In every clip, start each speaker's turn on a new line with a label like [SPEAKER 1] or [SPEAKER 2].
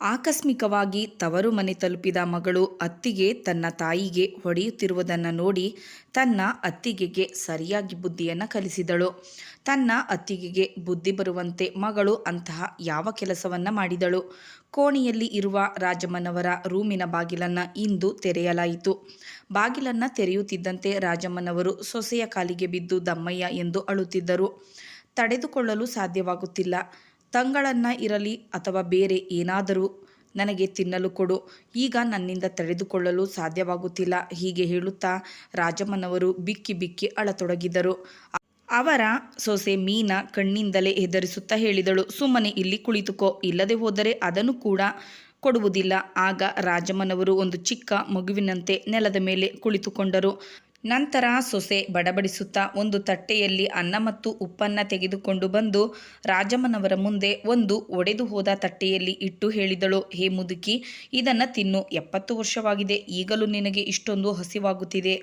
[SPEAKER 1] ಆಕಸ್ಮಿಕವಾಗಿ ತವರು ಮನೆ ತಲುಪಿದ ಮಗಳು ಅತ್ತಿಗೆ ತನ್ನ ತಾಯಿಗೆ ಹೊಡೆಯುತ್ತಿರುವುದನ್ನು ನೋಡಿ ತನ್ನ ಅತ್ತಿಗೆಗೆ ಸರಿಯಾಗಿ ಬುದ್ಧಿಯನ್ನು ಕಲಿಸಿದಳು. ತನ್ನ ಅತ್ತಿಗೆಗೆ ಬುದ್ಧಿ ಬರುವಂತೆ ಮಗಳು ಅಂತಹ ಯಾವ ಕೆಲಸವನ್ನು ಮಾಡಿದಳು. ಕೋಣೆಯಲ್ಲಿ ಇರುವ ರಾಜಮ್ಮನವರ ರೂಮಿನ ಬಾಗಿಲನ್ನು ಇಂದು ತೆರೆಯಲಾಯಿತು. ಬಾಗಿಲನ್ನು ತೆರೆಯುತ್ತಿದ್ದಂತೆ ರಾಜಮ್ಮನವರು ಸೊಸೆಯ ಕಾಲಿಗೆ ಬಿದ್ದು ದಮ್ಮಯ್ಯ ಎಂದು ಅಳುತ್ತಿದ್ದರು. ತಡೆದುಕೊಳ್ಳಲು ಸಾಧ್ಯವಾಗುತ್ತಿಲ್ಲ. ತಂಗಳನ್ನ ಇರಲಿ ಅಥವಾ ಬೇರೆ ಏನಾದರೂ ನನಗೆ ತಿನ್ನಲು ಕೊಡು. ಈಗ ನನ್ನಿಂದ ತಡೆದುಕೊಳ್ಳಲು ಸಾಧ್ಯವಾಗುತ್ತಿಲ್ಲ. ಹೀಗೆ ಹೇಳುತ್ತಾ ರಾಜಮ್ಮನವರು ಬಿಕ್ಕಿ ಬಿಕ್ಕಿ ಅಳತೊಡಗಿದರು. ಅವರ ಸೊಸೆ ಮೀನ ಕಣ್ಣಿಂದಲೇ ಹೆದರಿಸುತ್ತಾ ಹೇಳಿದಳು, ಸುಮ್ಮನೆ ಇಲ್ಲಿ ಕುಳಿತುಕೋ. ಇಲ್ಲದೆ ಹೋದರೆ ಅದನ್ನು ಕೂಡ ಕೊಡುವುದಿಲ್ಲ. ಆಗ ರಾಜಮ್ಮನವರು ಒಂದು ಚಿಕ್ಕ ಮಗುವಿನಂತೆ ನೆಲದ ಮೇಲೆ ಕುಳಿತುಕೊಂಡರು. ನಂತರ ಸೊಸೆ ಬಡಬಡಿಸುತ್ತಾ ಒಂದು ತಟ್ಟೆಯಲ್ಲಿ ಅನ್ನ ಮತ್ತು ಉಪ್ಪನ್ನು ತೆಗೆದುಕೊಂಡು ಬಂದು ರಾಜಮ್ಮನವರ ಮುಂದೆ ಒಂದು ಒಡೆದು ಹೋದ ತಟ್ಟೆಯಲ್ಲಿ ಇಟ್ಟು ಹೇಳಿದಳು, ಹೇ ಮುದುಕಿ, ಇದನ್ನು ತಿನ್ನು. ಎಪ್ಪತ್ತು ವರ್ಷವಾಗಿದೆ. ಈಗಲೂ ನಿನಗೆ ಇಷ್ಟೊಂದು ಹಸಿವಾಗುತ್ತಿದೆ.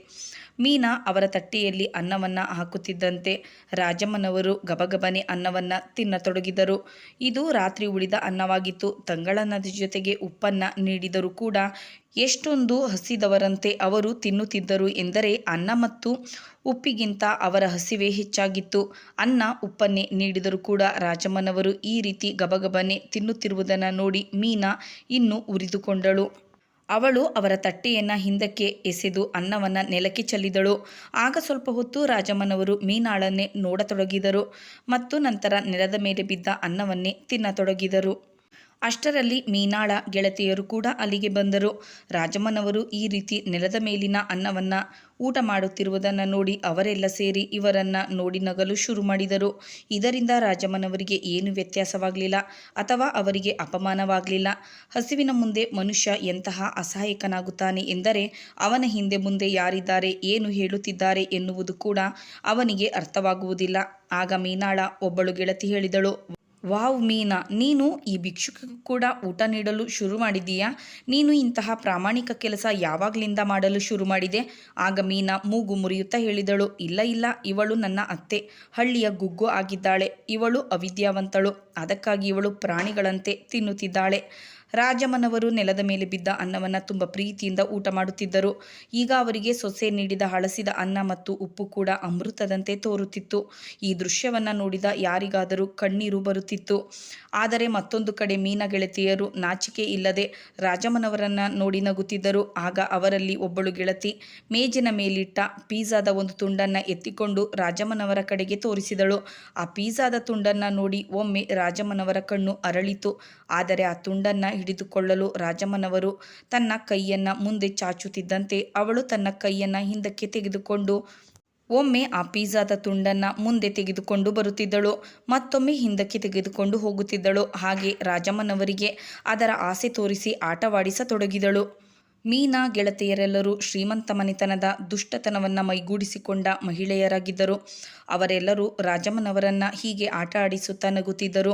[SPEAKER 1] ಮೀನಾ ಅವರ ತಟ್ಟೆಯಲ್ಲಿ ಅನ್ನವನ್ನು ಹಾಕುತ್ತಿದ್ದಂತೆ ರಾಜಮ್ಮನವರು ಗಬಗಬನೆ ಅನ್ನವನ್ನು ತಿನ್ನತೊಡಗಿದರು. ಇದು ರಾತ್ರಿ ಉಳಿದ ಅನ್ನವಾಗಿತ್ತು. ತಂಗಳನ್ನದ ಜೊತೆಗೆ ಉಪ್ಪನ್ನು ನೀಡಿದರೂ ಕೂಡ ಎಷ್ಟೊಂದು ಹಸಿದವರಂತೆ ಅವರು ತಿನ್ನುತ್ತಿದ್ದರು ಎಂದರೆ ಅನ್ನ ಮತ್ತು ಉಪ್ಪಿಗಿಂತ ಅವರ ಹಸಿವೆ ಹೆಚ್ಚಾಗಿತ್ತು. ಅನ್ನ, ಉಪ್ಪನ್ನೇ ನೀಡಿದರೂ ಕೂಡ ರಾಜಮ್ಮನವರು ಈ ರೀತಿ ಗಬಗಬನೆ ತಿನ್ನುತ್ತಿರುವುದನ್ನು ನೋಡಿ ಮೀನಾ ಇನ್ನೂ ಉರಿದುಕೊಂಡಳು. ಅವಳು ಅವರ ತಟ್ಟೆಯನ್ನು ಹಿಂದಕ್ಕೆ ಎಸೆದು ಅನ್ನವನ್ನು ನೆಲಕ್ಕೆ ಚೆಲ್ಲಿದಳು. ಆಗ ಸ್ವಲ್ಪ ಹೊತ್ತು ರಾಜಮ್ಮನವರು ಮೀನಾಳನ್ನೇ ನೋಡತೊಡಗಿದರು ಮತ್ತು ನಂತರ ನೆಲದ ಮೇಲೆ ಬಿದ್ದ ಅನ್ನವನ್ನೇ ತಿನ್ನತೊಡಗಿದರು. ಅಷ್ಟರಲ್ಲಿ ಮೀನಾಳ ಗೆಳತಿಯರು ಕೂಡ ಅಲ್ಲಿಗೆ ಬಂದರು. ರಾಜಮ್ಮನವರು ಈ ರೀತಿ ನೆಲದ ಮೇಲಿನ ಅನ್ನವನ್ನು ಊಟ ಮಾಡುತ್ತಿರುವುದನ್ನು ನೋಡಿ ಅವರೆಲ್ಲ ಸೇರಿ ಇವರನ್ನು ನೋಡಿ ನಗಲು ಶುರು ಮಾಡಿದರು. ಇದರಿಂದ ರಾಜಮ್ಮನವರಿಗೆ ಏನು ವ್ಯತ್ಯಾಸವಾಗಲಿಲ್ಲ ಅಥವಾ ಅವರಿಗೆ ಅಪಮಾನವಾಗಲಿಲ್ಲ. ಹಸಿವಿನ ಮುಂದೆ ಮನುಷ್ಯ ಎಂತಹ ಅಸಹಾಯಕನಾಗುತ್ತಾನೆ ಎಂದರೆ ಅವನ ಹಿಂದೆ ಮುಂದೆ ಯಾರಿದ್ದಾರೆ, ಏನು ಹೇಳುತ್ತಿದ್ದಾರೆ ಎನ್ನುವುದು ಕೂಡ ಅವನಿಗೆ ಅರ್ಥವಾಗುವುದಿಲ್ಲ. ಆಗ ಮೀನಾಳ ಒಬ್ಬಳು ಗೆಳತಿ ಹೇಳಿದಳು ವಾವ್ ಮೀನಾ, ನೀನು ಈ ಭಿಕ್ಷುಕಿಗೂ ಕೂಡ ಊಟ ನೀಡಲು ಶುರು ಮಾಡಿದೀಯಾ ನೀನು ಇಂತಹ ಪ್ರಾಮಾಣಿಕ ಕೆಲಸ ಯಾವಾಗಲಿಂದ ಮಾಡಲು ಶುರು ಮಾಡಿದೆ? ಆಗ ಮೀನಾ ಮೂಗು ಮುರಿಯುತ್ತಾ ಹೇಳಿದಳು, ಇಲ್ಲ ಇಲ್ಲ, ಇವಳು ನನ್ನ ಅತ್ತೆ. ಹಳ್ಳಿಯ ಗುಗ್ಗು ಆಗಿದ್ದಾಳೆ, ಇವಳು ಅವಿದ್ಯಾವಂತಳು, ಅದಕ್ಕಾಗಿ ಇವಳು ಪ್ರಾಣಿಗಳಂತೆ ತಿನ್ನುತ್ತಿದ್ದಾಳೆ. ರಾಜಮ್ಮನವರು ನೆಲದ ಮೇಲೆ ಬಿದ್ದ ಅನ್ನವನ್ನು ತುಂಬ ಪ್ರೀತಿಯಿಂದ ಊಟ ಮಾಡುತ್ತಿದ್ದರು. ಈಗ ಅವರಿಗೆ ಸೊಸೆ ನೀಡಿದ ಹಳಸಿದ ಅನ್ನ ಮತ್ತು ಉಪ್ಪು ಕೂಡ ಅಮೃತದಂತೆ ತೋರುತ್ತಿತ್ತು. ಈ ದೃಶ್ಯವನ್ನು ನೋಡಿದ ಯಾರಿಗಾದರೂ ಕಣ್ಣೀರು ಬರುತ್ತಿತ್ತು. ಆದರೆ ಮತ್ತೊಂದು ಕಡೆ ಮೀನ ಗೆಳತಿಯರು ನಾಚಿಕೆ ಇಲ್ಲದೆ ರಾಜಮ್ಮನವರನ್ನು ನೋಡಿ ನಗುತ್ತಿದ್ದರು. ಆಗ ಅವರಲ್ಲಿ ಒಬ್ಬಳು ಗೆಳತಿ ಮೇಜಿನ ಮೇಲಿಟ್ಟ ಪಿಜ್ಜಾದ ಒಂದು ತುಂಡನ್ನು ಎತ್ತಿಕೊಂಡು ರಾಜಮ್ಮನವರ ಕಡೆಗೆ ತೋರಿಸಿದಳು. ಆ ಪಿಜ್ಜಾದ ತುಂಡನ್ನು ನೋಡಿ ಒಮ್ಮೆ ರಾಜಮ್ಮನವರ ಕಣ್ಣು ಅರಳಿತು. ಆದರೆ ಆ ತುಂಡನ್ನು ಹಿಡಿದುಕೊಳ್ಳಲು ರಾಜಮ್ಮನವರು ತನ್ನ ಕೈಯನ್ನು ಮುಂದೆ ಚಾಚುತ್ತಿದ್ದಂತೆ ಅವಳು ತನ್ನ ಕೈಯನ್ನು ಹಿಂದಕ್ಕೆ ತೆಗೆದುಕೊಂಡು ಒಮ್ಮೆ ಆ ಪಿಜ್ಜಾದ ತುಂಡನ್ನು ಮುಂದೆ ತೆಗೆದುಕೊಂಡು ಬರುತ್ತಿದ್ದಳು. ಮತ್ತೊಮ್ಮೆ ಹಿಂದಕ್ಕೆ ತೆಗೆದುಕೊಂಡು ಹೋಗುತ್ತಿದ್ದಳು. ಹಾಗೆ ರಾಜಮ್ಮನವರಿಗೆ ಅದರ ಆಸೆ ತೋರಿಸಿ ಆಟವಾಡಿಸತೊಡಗಿದಳು. ಮೀನಾ ಗೆಳತಿಯರೆಲ್ಲರೂ ಶ್ರೀಮಂತ ಮನೆತನದ ದುಷ್ಟತನವನ್ನು ಮೈಗೂಡಿಸಿಕೊಂಡ ಮಹಿಳೆಯರಾಗಿದ್ದರು. ಅವರೆಲ್ಲರೂ ರಾಜಮ್ಮನವರನ್ನು ಹೀಗೆ ಆಟ ಆಡಿಸುತ್ತಾ ನಗುತ್ತಿದ್ದರು.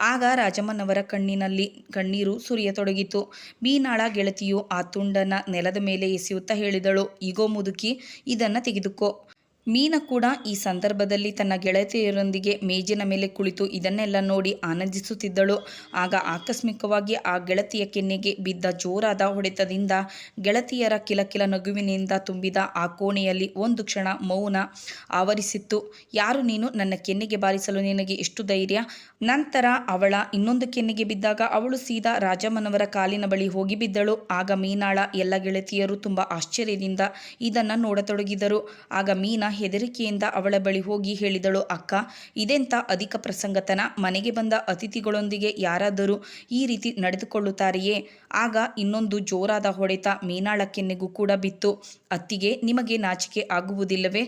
[SPEAKER 1] ಆಗ ರಾಜಮ್ಮನವರ ಕಣ್ಣಿನಲ್ಲಿ ಕಣ್ಣೀರು ಸುರಿಯತೊಡಗಿತು. ಮೀನಾಳ ಗೆಳತಿಯು ಆ ತುಂಡನ್ನು ನೆಲದ ಮೇಲೆ ಎಸೆಯುತ್ತಾ ಹೇಳಿದಳು, ಈಗೋ ಮುದುಕಿ, ಇದನ್ನು ತೆಗೆದುಕೋ. ಮೀನ ಕೂಡ ಈ ಸಂದರ್ಭದಲ್ಲಿ ತನ್ನ ಗೆಳತಿಯರೊಂದಿಗೆ ಮೇಜಿನ ಮೇಲೆ ಕುಳಿತು ಇದನ್ನೆಲ್ಲ ನೋಡಿ ಆನಂದಿಸುತ್ತಿದ್ದಳು. ಆಗ ಆಕಸ್ಮಿಕವಾಗಿ ಆ ಗೆಳತಿಯ ಕೆನ್ನೆಗೆ ಬಿದ್ದ ಜೋರಾದ ಹೊಡೆತದಿಂದ ಗೆಳತಿಯರ ಕಿಲಕಿಲ ನಗುವಿನಿಂದ ತುಂಬಿದ ಆ ಕೋಣೆಯಲ್ಲಿ ಒಂದು ಕ್ಷಣ ಮೌನ ಆವರಿಸಿತ್ತು. ಯಾರು ನೀನು? ನನ್ನ ಕೆನ್ನೆಗೆ ಬಾರಿಸಲು ನಿನಗೆ ಎಷ್ಟು ಧೈರ್ಯ? ನಂತರ ಅವಳ ಇನ್ನೊಂದು ಕೆನ್ನೆಗೆ ಬಿದ್ದಾಗ ಅವಳು ಸೀದಾ ರಾಜಮ್ಮನವರ ಕಾಲಿನ ಬಳಿ ಹೋಗಿ ಬಿದ್ದಳು. ಆಗ ಮೀನಾಳ ಎಲ್ಲ ಗೆಳತಿಯರು ತುಂಬ ಆಶ್ಚರ್ಯದಿಂದ ಇದನ್ನು ನೋಡತೊಡಗಿದರು. ಆಗ ಮೀನಾ ಹೆದರಿಕೆಯಿಂದ ಅವಳ ಬಳಿ ಹೋಗಿ ಹೇಳಿದಳು, ಅಕ್ಕ ಇದೆಂಥ ಅಧಿಕ ಪ್ರಸಂಗತನ? ಮನೆಗೆ ಬಂದ ಅತಿಥಿಗಳೊಂದಿಗೆ ಯಾರಾದರೂ ಈ ರೀತಿ ನಡೆದುಕೊಳ್ಳುತ್ತಾರೆಯೇ? ಆಗ ಇನ್ನೊಂದು ಜೋರಾದ ಹೊಡೆತ ಮೀನಾಳ ಕೆನ್ನೆಗೂ ಕೂಡ ಬಿತ್ತು. ಅತ್ತಿಗೆ ನಿಮಗೆ ನಾಚಿಕೆ ಆಗುವುದಿಲ್ಲವೇ?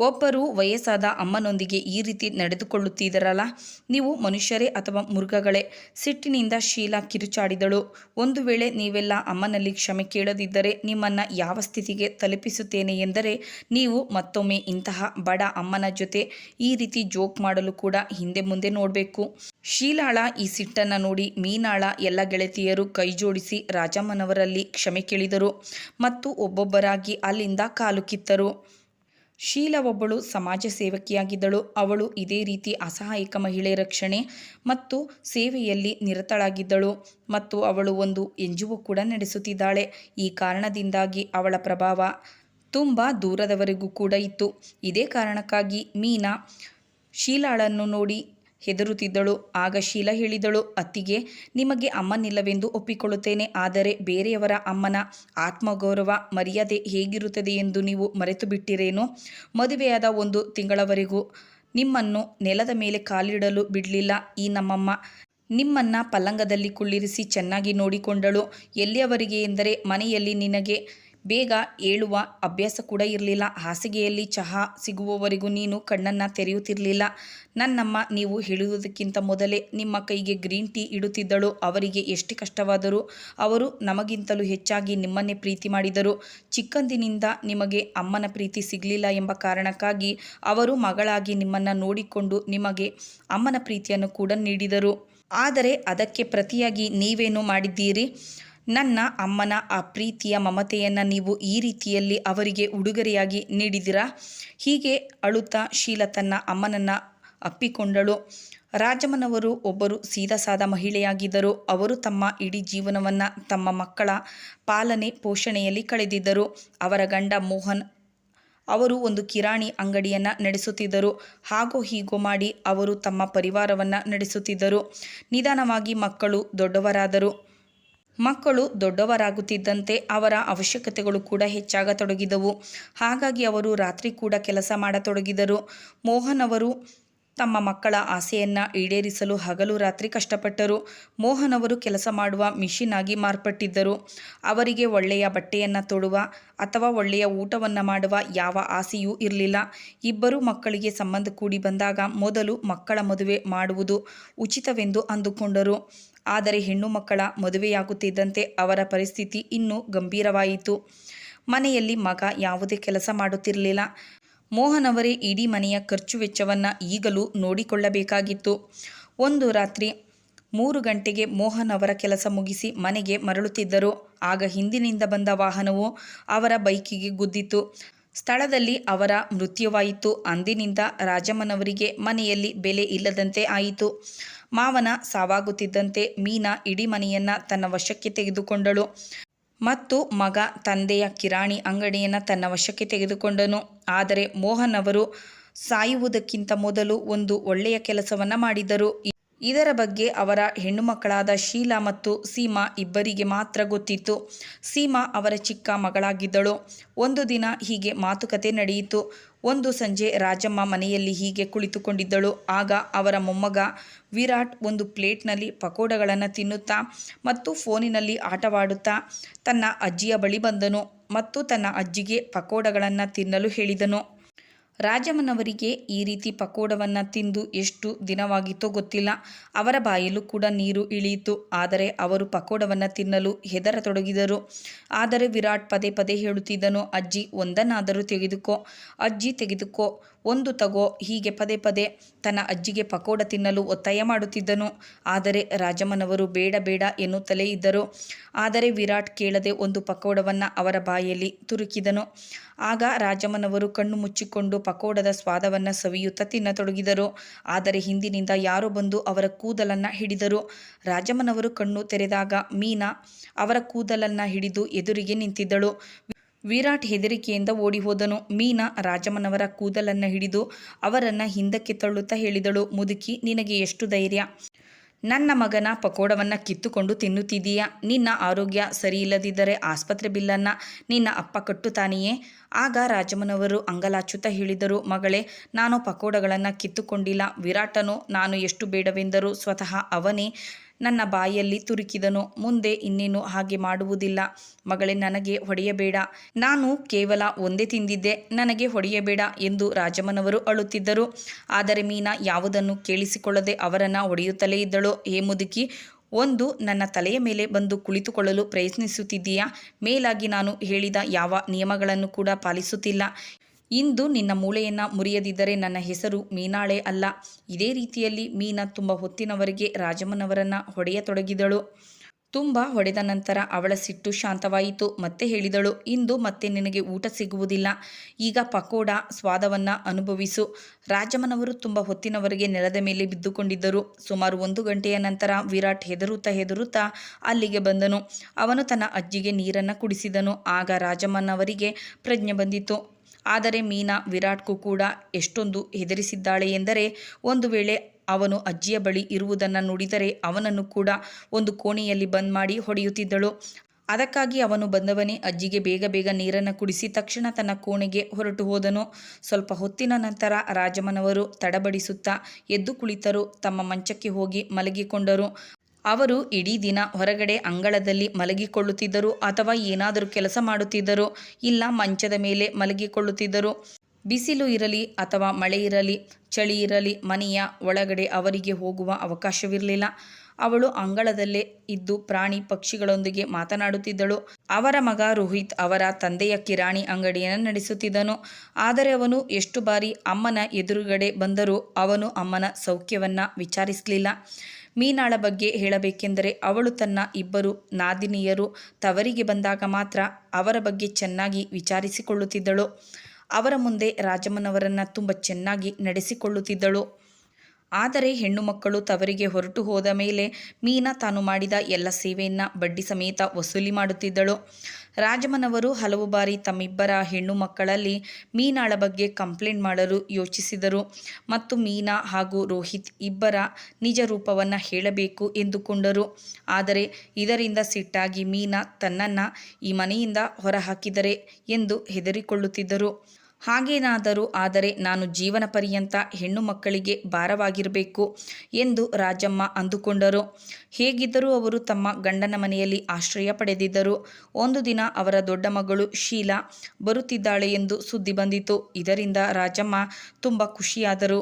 [SPEAKER 1] ಒಬ್ಬರು ವಯಸ್ಸಾದ ಅಮ್ಮನೊಂದಿಗೆ ಈ ರೀತಿ ನಡೆದುಕೊಳ್ಳುತ್ತಿದ್ದರಲ್ಲ? ನೀವು ಮನುಷ್ಯರೇ ಅಥವಾ ಮೃಗಗಳೇ? ಸಿಟ್ಟಿನಿಂದ ಶೀಲಾ ಕಿರುಚಾಡಿದಳು. ಒಂದು ವೇಳೆ ನೀವೆಲ್ಲ ಅಮ್ಮನಲ್ಲಿ ಕ್ಷಮೆ ಕೇಳದಿದ್ದರೆ ನಿಮ್ಮನ್ನು ಯಾವ ಸ್ಥಿತಿಗೆ ತಲುಪಿಸುತ್ತೇನೆ ಎಂದರೆ, ನೀವು ಮತ್ತೊಮ್ಮೆ ಇಂತಹ ಬಡ ಅಮ್ಮನ ಜೊತೆ ಈ ರೀತಿ ಜೋಕ್ ಮಾಡಲು ಕೂಡ ಹಿಂದೆ ಮುಂದೆ ನೋಡಬೇಕು. ಶೀಲಾಳ ಈ ಸಿಟ್ಟನ್ನು ನೋಡಿ ಮೀನಾಳ ಎಲ್ಲ ಗೆಳತಿಯರು ಕೈಜೋಡಿಸಿ ರಾಜಮ್ಮನವರಲ್ಲಿ ಕ್ಷಮೆ ಕೇಳಿದರು ಮತ್ತು ಒಬ್ಬೊಬ್ಬರಾಗಿ ಅಲ್ಲಿಂದ ಕಾಲು ಕಿತ್ತರು. ಶೀಲ ಒಬ್ಬಳು ಸಮಾಜ ಸೇವಕಿಯಾಗಿದ್ದಳು. ಅವಳು ಇದೇ ರೀತಿ ಅಸಹಾಯಕ ಮಹಿಳೆ ರಕ್ಷಣೆ ಮತ್ತು ಸೇವೆಯಲ್ಲಿ ನಿರತಳಾಗಿದ್ದಳು. ಮತ್ತು ಅವಳು ಒಂದು ಎನ್ ಕೂಡ ನಡೆಸುತ್ತಿದ್ದಾಳೆ. ಈ ಕಾರಣದಿಂದಾಗಿ ಅವಳ ಪ್ರಭಾವ ತುಂಬ ದೂರದವರೆಗೂ ಕೂಡ ಇತ್ತು. ಇದೇ ಕಾರಣಕ್ಕಾಗಿ ಮೀನಾ ಶೀಲಾಳನ್ನು ನೋಡಿ ಹೆದರುತ್ತಿದ್ದಳು. ಆಗ ಶೀಲ ಹೇಳಿದಳು, ಅತ್ತಿಗೆ, ನಿಮಗೆ ಅಮ್ಮನಿಲ್ಲವೆಂದು ಒಪ್ಪಿಕೊಳ್ಳುತ್ತೇನೆ. ಆದರೆ ಬೇರೆಯವರ ಅಮ್ಮನ ಆತ್ಮಗೌರವ ಮರ್ಯಾದೆ ಹೇಗಿರುತ್ತದೆ ಎಂದು ನೀವು ಮರೆತು ಬಿಟ್ಟಿರೇನು ಮದುವೆಯಾದ ಒಂದು ತಿಂಗಳವರೆಗೂ ನಿಮ್ಮನ್ನು ನೆಲದ ಮೇಲೆ ಕಾಲಿಡಲು ಬಿಡಲಿಲ್ಲ. ಈ ನಮ್ಮಮ್ಮ ನಿಮ್ಮನ್ನ ಪಲ್ಲಂಗದಲ್ಲಿ ಕುಳ್ಳಿರಿಸಿ ಚೆನ್ನಾಗಿ ನೋಡಿಕೊಂಡಳು. ಎಲ್ಲಿಯವರಿಗೆ ಎಂದರೆ ಮನೆಯಲ್ಲಿ ನಿನಗೆ ಬೇಗ ಏಳುವ ಅಭ್ಯಾಸ ಕೂಡ ಇರಲಿಲ್ಲ. ಹಾಸಿಗೆಯಲ್ಲಿ ಚಹಾ ಸಿಗುವವರೆಗೂ ನೀನು ಕಣ್ಣನ್ನು ತೆರೆಯುತ್ತಿರಲಿಲ್ಲ. ನನ್ನಮ್ಮ, ನೀವು ಹೇಳುವುದಕ್ಕಿಂತ ಮೊದಲೇ ನಿಮ್ಮ ಕೈಗೆ ಗ್ರೀನ್ ಟೀ ಇಡುತ್ತಿದ್ದಳು. ಅವರಿಗೆ ಎಷ್ಟು ಕಷ್ಟವಾದರೂ ಅವರು ನಮಗಿಂತಲೂ ಹೆಚ್ಚಾಗಿ ನಿಮ್ಮನ್ನೇ ಪ್ರೀತಿ ಮಾಡಿದರು. ಚಿಕ್ಕಂದಿನಿಂದ ನಿಮಗೆ ಅಮ್ಮನ ಪ್ರೀತಿ ಸಿಗಲಿಲ್ಲ ಎಂಬ ಕಾರಣಕ್ಕಾಗಿ ಅವರು ಮಗಳಾಗಿ ನಿಮ್ಮನ್ನು ನೋಡಿಕೊಂಡು ನಿಮಗೆ ಅಮ್ಮನ ಪ್ರೀತಿಯನ್ನು ಕೂಡ ನೀಡಿದರು. ಆದರೆ ಅದಕ್ಕೆ ಪ್ರತಿಯಾಗಿ ನೀವೇನು ಮಾಡಿದ್ದೀರಿ? ನನ್ನ ಅಮ್ಮನ ಆ ಪ್ರೀತಿಯ ಮಮತೆಯನ್ನು ನೀವು ಈ ರೀತಿಯಲ್ಲಿ ಅವರಿಗೆ ಉಡುಗೊರೆಯಾಗಿ ನೀಡಿದಿರಾ? ಹೀಗೆ ಅಳುತ್ತಾ ಶೀಲ ತನ್ನ ಅಮ್ಮನನ್ನು ಅಪ್ಪಿಕೊಂಡಳು. ರಾಜಮ್ಮನವರು ಒಬ್ಬರು ಸೀದಸಾದ ಮಹಿಳೆಯಾಗಿದ್ದರು. ಅವರು ತಮ್ಮ ಇಡೀ ಜೀವನವನ್ನು ತಮ್ಮ ಮಕ್ಕಳ ಪಾಲನೆ ಪೋಷಣೆಯಲ್ಲಿ ಕಳೆದಿದ್ದರು. ಅವರ ಗಂಡ ಮೋಹನ್ ಅವರು ಒಂದು ಕಿರಾಣಿ ಅಂಗಡಿಯನ್ನು ನಡೆಸುತ್ತಿದ್ದರು. ಹಾಗೋ ಹೀಗೋ ಮಾಡಿ ಅವರು ತಮ್ಮ ಪರಿವಾರವನ್ನು ನಡೆಸುತ್ತಿದ್ದರು. ನಿಧಾನವಾಗಿ ಮಕ್ಕಳು ದೊಡ್ಡವರಾದರು. ಮಕ್ಕಳು ದೊಡ್ಡವರಾಗುತ್ತಿದ್ದಂತೆ ಅವರ ಅವಶ್ಯಕತೆಗಳು ಕೂಡ ಹೆಚ್ಚಾಗತೊಡಗಿದವು. ಹಾಗಾಗಿ ಅವರು ರಾತ್ರಿ ಕೂಡ ಕೆಲಸ ಮಾಡತೊಡಗಿದರು. ಮೋಹನ್ ಅವರು ತಮ್ಮ ಮಕ್ಕಳ ಆಸೆಯನ್ನು ಈಡೇರಿಸಲು ಹಗಲು ರಾತ್ರಿ ಕಷ್ಟಪಟ್ಟರು. ಮೋಹನ್ ಅವರು ಕೆಲಸ ಮಾಡುವ ಮಿಷಿನ್ ಆಗಿ ಮಾರ್ಪಟ್ಟಿದ್ದರು. ಅವರಿಗೆ ಒಳ್ಳೆಯ ಬಟ್ಟೆಯನ್ನು ತೊಡುವ ಅಥವಾ ಒಳ್ಳೆಯ ಊಟವನ್ನು ಮಾಡುವ ಯಾವ ಆಸೆಯೂ ಇರಲಿಲ್ಲ. ಇಬ್ಬರು ಮಕ್ಕಳಿಗೆ ಸಂಬಂಧ ಕೂಡಿ ಬಂದಾಗ ಮೊದಲು ಮಕ್ಕಳ ಮದುವೆ ಮಾಡುವುದು ಉಚಿತವೆಂದು ಅಂದುಕೊಂಡರು. ಆದರೆ ಹೆಣ್ಣು ಮಕ್ಕಳ ಮದುವೆಯಾಗುತ್ತಿದ್ದಂತೆ ಅವರ ಪರಿಸ್ಥಿತಿ ಇನ್ನೂ ಗಂಭೀರವಾಯಿತು. ಮನೆಯಲ್ಲಿ ಮಗ ಯಾವುದೇ ಕೆಲಸ ಮಾಡುತ್ತಿರಲಿಲ್ಲ. ಮೋಹನ್ ಅವರೇ ಇಡೀ ಮನೆಯ ಖರ್ಚು ವೆಚ್ಚವನ್ನು ಈಗಲೂ ನೋಡಿಕೊಳ್ಳಬೇಕಾಗಿತ್ತು. ಒಂದು ರಾತ್ರಿ ಮೂರು ಗಂಟೆಗೆ ಮೋಹನ್ ಅವರ ಕೆಲಸ ಮುಗಿಸಿ ಮನೆಗೆ ಮರಳುತ್ತಿದ್ದರು. ಆಗ ಹಿಂದಿನಿಂದ ಬಂದ ವಾಹನವು ಅವರ ಬೈಕಿಗೆ ಗುದ್ದಿತು. ಸ್ಥಳದಲ್ಲಿ ಅವರ ಮೃತ್ಯುವಾಯಿತು. ಅಂದಿನಿಂದ ರಾಜಮ್ಮನವರಿಗೆ ಮನೆಯಲ್ಲಿ ಬೆಲೆ ಇಲ್ಲದಂತೆ ಆಯಿತು. ಮಾವನ ಸಾವಾಗುತ್ತಿದ್ದಂತೆ ಮೀನಾ ಇಡೀ ಮನೆಯನ್ನು ತನ್ನ ವಶಕ್ಕೆ ತೆಗೆದುಕೊಂಡಳು. ಮತ್ತು ಮಗ ತಂದೆಯ ಕಿರಾಣಿ ಅಂಗಡಿಯನ್ನು ತನ್ನ ವಶಕ್ಕೆ ತೆಗೆದುಕೊಂಡನು. ಆದರೆ ಮೋಹನ್ ಅವರು ಸಾಯುವುದಕ್ಕಿಂತ ಮೊದಲು ಒಂದು ಒಳ್ಳೆಯ ಕೆಲಸವನ್ನು ಮಾಡಿದರು. ಇದರ ಬಗ್ಗೆ ಅವರ ಹೆಣ್ಣು ಮಕ್ಕಳಾದ ಶೀಲಾ ಮತ್ತು ಸೀಮಾ ಇಬ್ಬರಿಗೆ ಮಾತ್ರ ಗೊತ್ತಿತ್ತು. ಸೀಮಾ ಅವರ ಚಿಕ್ಕ ಮಗಳಾಗಿದ್ದಳು. ಒಂದು ದಿನ ಹೀಗೆ ಮಾತುಕತೆ ನಡೆಯಿತು. ಒಂದು ಸಂಜೆ ರಾಜಮ್ಮ ಮನೆಯಲ್ಲಿ ಹೀಗೆ ಕುಳಿತುಕೊಂಡಿದ್ದಳು. ಆಗ ಅವರ ಮೊಮ್ಮಗ ವಿರಾಟ್ ಒಂದು ಪ್ಲೇಟ್ನಲ್ಲಿ ಪಕೋಡಗಳನ್ನು ತಿನ್ನುತ್ತಾ ಮತ್ತು ಫೋನಿನಲ್ಲಿ ಆಟವಾಡುತ್ತಾ ತನ್ನ ಅಜ್ಜಿಯ ಬಳಿ ಬಂದನು ಮತ್ತು ತನ್ನ ಅಜ್ಜಿಗೆ ಪಕೋಡಗಳನ್ನು ತಿನ್ನಲು ಹೇಳಿದನು. ರಾಜಮ್ಮನವರಿಗೆ ಈ ರೀತಿ ಪಕೋಡವನ್ನು ತಿಂದು ಎಷ್ಟು ದಿನವಾಗಿತ್ತೋ ಗೊತ್ತಿಲ್ಲ. ಅವರ ಬಾಯಲ್ಲೂ ಕೂಡ ನೀರು ಇಳಿಯಿತು. ಆದರೆ ಅವರು ಪಕೋಡವನ್ನು ತಿನ್ನಲು ಹೆದರತೊಡಗಿದರು. ಆದರೆ ವಿರಾಟ್ ಪದೇ ಪದೇ ಹೇಳುತ್ತಿದ್ದನು, ಅಜ್ಜಿ, ಒಂದನ್ನಾದರೂ ತೆಗೆದುಕೋ. ಅಜ್ಜಿ, ತೆಗೆದುಕೋ. ಒಂದು ತಗೋ ಹೀಗೆ ಪದೇ ಪದೇ ತನ್ನ ಅಜ್ಜಿಗೆ ಪಕೋಡ ತಿನ್ನಲು ಒತ್ತಾಯ ಮಾಡುತ್ತಿದ್ದನು. ಆದರೆ ರಾಜಮ್ಮನವರು ಬೇಡ ಬೇಡ ಎನ್ನುತ್ತಲೇ ಇದ್ದರು. ಆದರೆ ವಿರಾಟ್ ಕೇಳದೆ ಒಂದು ಪಕೋಡವನ್ನು ಅವರ ಬಾಯಲ್ಲಿ ತುರುಕಿದನು. ಆಗ ರಾಜಮ್ಮನವರು ಕಣ್ಣು ಮುಚ್ಚಿಕೊಂಡು ಪಕೋಡದ ಸ್ವಾದವನ್ನು ಸವಿಯುತ್ತಾ ತಿನ್ನತೊಡಗಿದರು. ಆದರೆ ಹಿಂದಿನಿಂದ ಯಾರೋ ಬಂದು ಅವರ ಕೂದಲನ್ನು ಹಿಡಿದರು. ರಾಜಮ್ಮನವರು ಕಣ್ಣು ತೆರೆದಾಗ ಮೀನಾ ಅವರ ಕೂದಲನ್ನು ಹಿಡಿದು ಎದುರಿಗೆ ನಿಂತಿದ್ದಳು. ವಿರಾಟ್ ಹೆದರಿಕೆಯಿಂದ ಓಡಿ ಹೋದನು ಮೀನಾ ರಾಜಮ್ಮನವರ ಕೂದಲನ್ನು ಹಿಡಿದು ಅವರನ್ನು ಹಿಂದಕ್ಕೆ ತಳ್ಳುತ್ತಾ ಹೇಳಿದಳು. ಮುದುಕಿ, ನಿನಗೆ ಎಷ್ಟು ಧೈರ್ಯ? ನನ್ನ ಮಗನ ಪಕೋಡವನ್ನು ಕಿತ್ತುಕೊಂಡು ತಿನ್ನುತ್ತಿದ್ದೀಯಾ? ನಿನ್ನ ಆರೋಗ್ಯ ಸರಿಯಿಲ್ಲದಿದ್ದರೆ ಆಸ್ಪತ್ರೆ ಬಿಲ್ಲನ್ನು ನಿನ್ನ ಅಪ್ಪ ಕಟ್ಟುತ್ತಾನೆಯೇ? ಆಗ ರಾಜಮ್ಮನವರು ಅಂಗಲಾಚುತ್ತಾ ಹೇಳಿದರು. ಮಗಳೇ, ನಾನು ಪಕೋಡಗಳನ್ನು ಕಿತ್ತುಕೊಂಡಿಲ್ಲ. ವಿರಾಟನು, ನಾನು ಎಷ್ಟು ಬೇಡವೆಂದರೂ ಸ್ವತಃ ಅವನೇ ನನ್ನ ಬಾಯಲ್ಲಿ ತುರುಕಿದನು. ಮುಂದೆ ಇನ್ನೇನು ಹಾಗೆ ಮಾಡುವುದಿಲ್ಲ. ಮಗಳೇ, ನನಗೆ ಹೊಡೆಯಬೇಡ. ನಾನು ಕೇವಲ ಒಂದೇ ತಿಂದಿದ್ದೆ. ನನಗೆ ಹೊಡೆಯಬೇಡ ಎಂದು ರಾಜಮ್ಮನವರು ಅಳುತ್ತಿದ್ದರು. ಆದರೆ ಮೀನಾ ಯಾವುದನ್ನು ಕೇಳಿಸಿಕೊಳ್ಳದೆ ಅವರನ್ನು ಹೊಡೆಯುತ್ತಲೇ ಇದ್ದಳು. ಹೇ ಮುದುಕಿ, ಒಂದು ನನ್ನ ತಲೆಯ ಮೇಲೆ ಬಂದು ಕುಳಿತುಕೊಳ್ಳಲು ಪ್ರಯತ್ನಿಸುತ್ತಿದ್ದೀಯಾ? ಮೇಲಾಗಿ ನಾನು ಹೇಳಿದ ಯಾವ ನಿಯಮಗಳನ್ನು ಕೂಡ ಪಾಲಿಸುತ್ತಿಲ್ಲ. ಇಂದು ನಿನ್ನ ಮೂಳೆಯನ್ನು ಮುರಿಯದಿದ್ದರೆ ನನ್ನ ಹೆಸರು ಮೀನಾಳೆ ಅಲ್ಲ. ಇದೇ ರೀತಿಯಲ್ಲಿ ಮೀನಾ ತುಂಬ ಹೊತ್ತಿನವರೆಗೆ ರಾಜಮ್ಮನವರನ್ನು ಹೊಡೆಯತೊಡಗಿದಳು. ತುಂಬ ಹೊಡೆದ ನಂತರ ಅವಳ ಸಿಟ್ಟು ಶಾಂತವಾಯಿತು. ಮತ್ತೆ ಹೇಳಿದಳು, ಇಂದು ಮತ್ತೆ ನಿನಗೆ ಊಟ ಸಿಗುವುದಿಲ್ಲ. ಈಗ ಪಕೋಡ, ಸ್ವಾದವನ್ನು ಅನುಭವಿಸು. ರಾಜಮ್ಮನವರು ತುಂಬ ಹೊತ್ತಿನವರೆಗೆ ನೆಲದ ಮೇಲೆ ಬಿದ್ದುಕೊಂಡಿದ್ದರು. ಸುಮಾರು ಒಂದು ಗಂಟೆಯ ನಂತರ ವಿರಾಟ್ ಹೆದರುತ್ತಾ ಹೆದರುತ್ತಾ ಅಲ್ಲಿಗೆ ಬಂದನು. ಅವನು ತನ್ನ ಅಜ್ಜಿಗೆ ನೀರನ್ನು ಕುಡಿಸಿದನು. ಆಗ ರಾಜಮ್ಮನವರಿಗೆ ಪ್ರಜ್ಞೆ ಬಂದಿತು ಆದರೆ ಮೀನಾ ವಿರಾಟ್ಗೂ ಕೂಡ ಎಷ್ಟೊಂದು ಹೆದರಿಸಿದ್ದಾಳೆ ಎಂದರೆ ಒಂದು ವೇಳೆ ಅವನು ಅಜ್ಜಿಯ ಬಳಿ ಇರುವುದನ್ನು ನುಡಿದರೆ ಅವನನ್ನು ಕೂಡ ಒಂದು ಕೋಣೆಯಲ್ಲಿ ಬಂದ್ ಮಾಡಿ ಹೊಡೆಯುತ್ತಿದ್ದಳು. ಅದಕ್ಕಾಗಿ ಅವನು ಬಂದವನೇ ಅಜ್ಜಿಗೆ ಬೇಗ ಬೇಗ ನೀರನ್ನು ಕುಡಿಸಿ ತಕ್ಷಣ ತನ್ನ ಕೋಣೆಗೆ ಹೊರಟು ಹೋದನು. ಸ್ವಲ್ಪ ಹೊತ್ತಿನ ನಂತರ ರಾಜಮನವರು ತಡಬಡಿಸುತ್ತಾ ಎದ್ದು ಕುಳಿತರು. ತಮ್ಮ ಮಂಚಕ್ಕೆ ಹೋಗಿ ಮಲಗಿಕೊಂಡರು. ಅವರು ಇಡೀ ದಿನ ಹೊರಗಡೆ ಅಂಗಳದಲ್ಲಿ ಮಲಗಿಕೊಳ್ಳುತ್ತಿದ್ದರು ಅಥವಾ ಏನಾದರೂ ಕೆಲಸ ಮಾಡುತ್ತಿದ್ದರು ಇಲ್ಲ ಮಂಚದ ಮೇಲೆ ಮಲಗಿಕೊಳ್ಳುತ್ತಿದ್ದರು. ಬಿಸಿಲು ಇರಲಿ ಅಥವಾ ಮಳೆ ಇರಲಿ, ಚಳಿ ಇರಲಿ, ಮನೆಯ ಒಳಗಡೆ ಅವರಿಗೆ ಹೋಗುವ ಅವಕಾಶವಿರಲಿಲ್ಲ. ಅವಳು ಅಂಗಳದಲ್ಲೇ ಇದ್ದು ಪ್ರಾಣಿ ಪಕ್ಷಿಗಳೊಂದಿಗೆ ಮಾತನಾಡುತ್ತಿದ್ದಳು. ಅವರ ಮಗ ರೋಹಿತ್ ಅವರ ತಂದೆಯ ಕಿರಾಣಿ ಅಂಗಡಿಯನ್ನು ನಡೆಸುತ್ತಿದ್ದನು. ಆದರೆ ಅವನು ಎಷ್ಟು ಬಾರಿ ಅಮ್ಮನ ಎದುರುಗಡೆ ಬಂದರೂ ಅವನು ಅಮ್ಮನ ಸೌಖ್ಯವನ್ನು ವಿಚಾರಿಸಲಿಲ್ಲ. ಮೀನಾಳ ಬಗ್ಗೆ ಹೇಳಬೇಕೆಂದರೆ ಅವಳು ತನ್ನ ಇಬ್ಬರು ನಾದಿನಿಯರು ತವರಿಗೆ ಬಂದಾಗ ಮಾತ್ರ ಅವರ ಬಗ್ಗೆ ಚೆನ್ನಾಗಿ ವಿಚಾರಿಸಿಕೊಳ್ಳುತ್ತಿದ್ದಳು. ಅವರ ಮುಂದೆ ರಾಜಮ್ಮನವರನ್ನು ತುಂಬ ಚೆನ್ನಾಗಿ ನಡೆಸಿಕೊಳ್ಳುತ್ತಿದ್ದಳು. ಆದರೆ ಹೆಣ್ಣು ಮಕ್ಕಳು ತವರಿಗೆ ಹೊರಟು ಹೋದ ಮೇಲೆ ಮೀನಾ ತಾನು ಮಾಡಿದ ಎಲ್ಲ ಸೇವೆಯನ್ನು ಬಡ್ಡಿ ಸಮೇತ ವಸೂಲಿ ಮಾಡುತ್ತಿದ್ದಳು. ರಾಜಮನವರು ಹಲವು ಬಾರಿ ತಮ್ಮಿಬ್ಬರ ಹೆಣ್ಣು ಮಕ್ಕಳಲ್ಲಿ ಮೀನಾಳ ಬಗ್ಗೆ ಕಂಪ್ಲೇಂಟ್ ಮಾಡಲು ಯೋಚಿಸಿದರು. ಮತ್ತು ಮೀನಾ ಹಾಗೂ ರೋಹಿತ್ ಇಬ್ಬರ ನಿಜ ರೂಪವನ್ನು ಹೇಳಬೇಕು ಎಂದುಕೊಂಡರು. ಆದರೆ ಇದರಿಂದ ಸಿಟ್ಟಾಗಿ ಮೀನಾ ತನ್ನನ್ನು ಈ ಮನೆಯಿಂದ ಹೊರಹಾಕಿದರೆ ಎಂದು ಹೆದರಿಕೊಳ್ಳುತ್ತಿದ್ದರು. ಹಾಗೇನಾದರೂ ಆದರೆ ನಾನು ಜೀವನ ಪರ್ಯಂತ ಹೆಣ್ಣು ಮಕ್ಕಳಿಗೆ ಭಾರವಾಗಿರಬೇಕು ಎಂದು ರಾಜಮ್ಮ ಅಂದುಕೊಂಡರು. ಹೇಗಿದ್ದರೂ ಅವರು ತಮ್ಮ ಗಂಡನ ಮನೆಯಲ್ಲಿ ಆಶ್ರಯ ಪಡೆದಿದ್ದರು. ಒಂದು ದಿನ ಅವರ ದೊಡ್ಡ ಮಗಳು ಶೀಲಾ ಬರುತ್ತಿದ್ದಾಳೆ ಎಂದು ಸುದ್ದಿ ಬಂದಿತು. ಇದರಿಂದ ರಾಜಮ್ಮ ತುಂಬ ಖುಷಿಯಾದರು.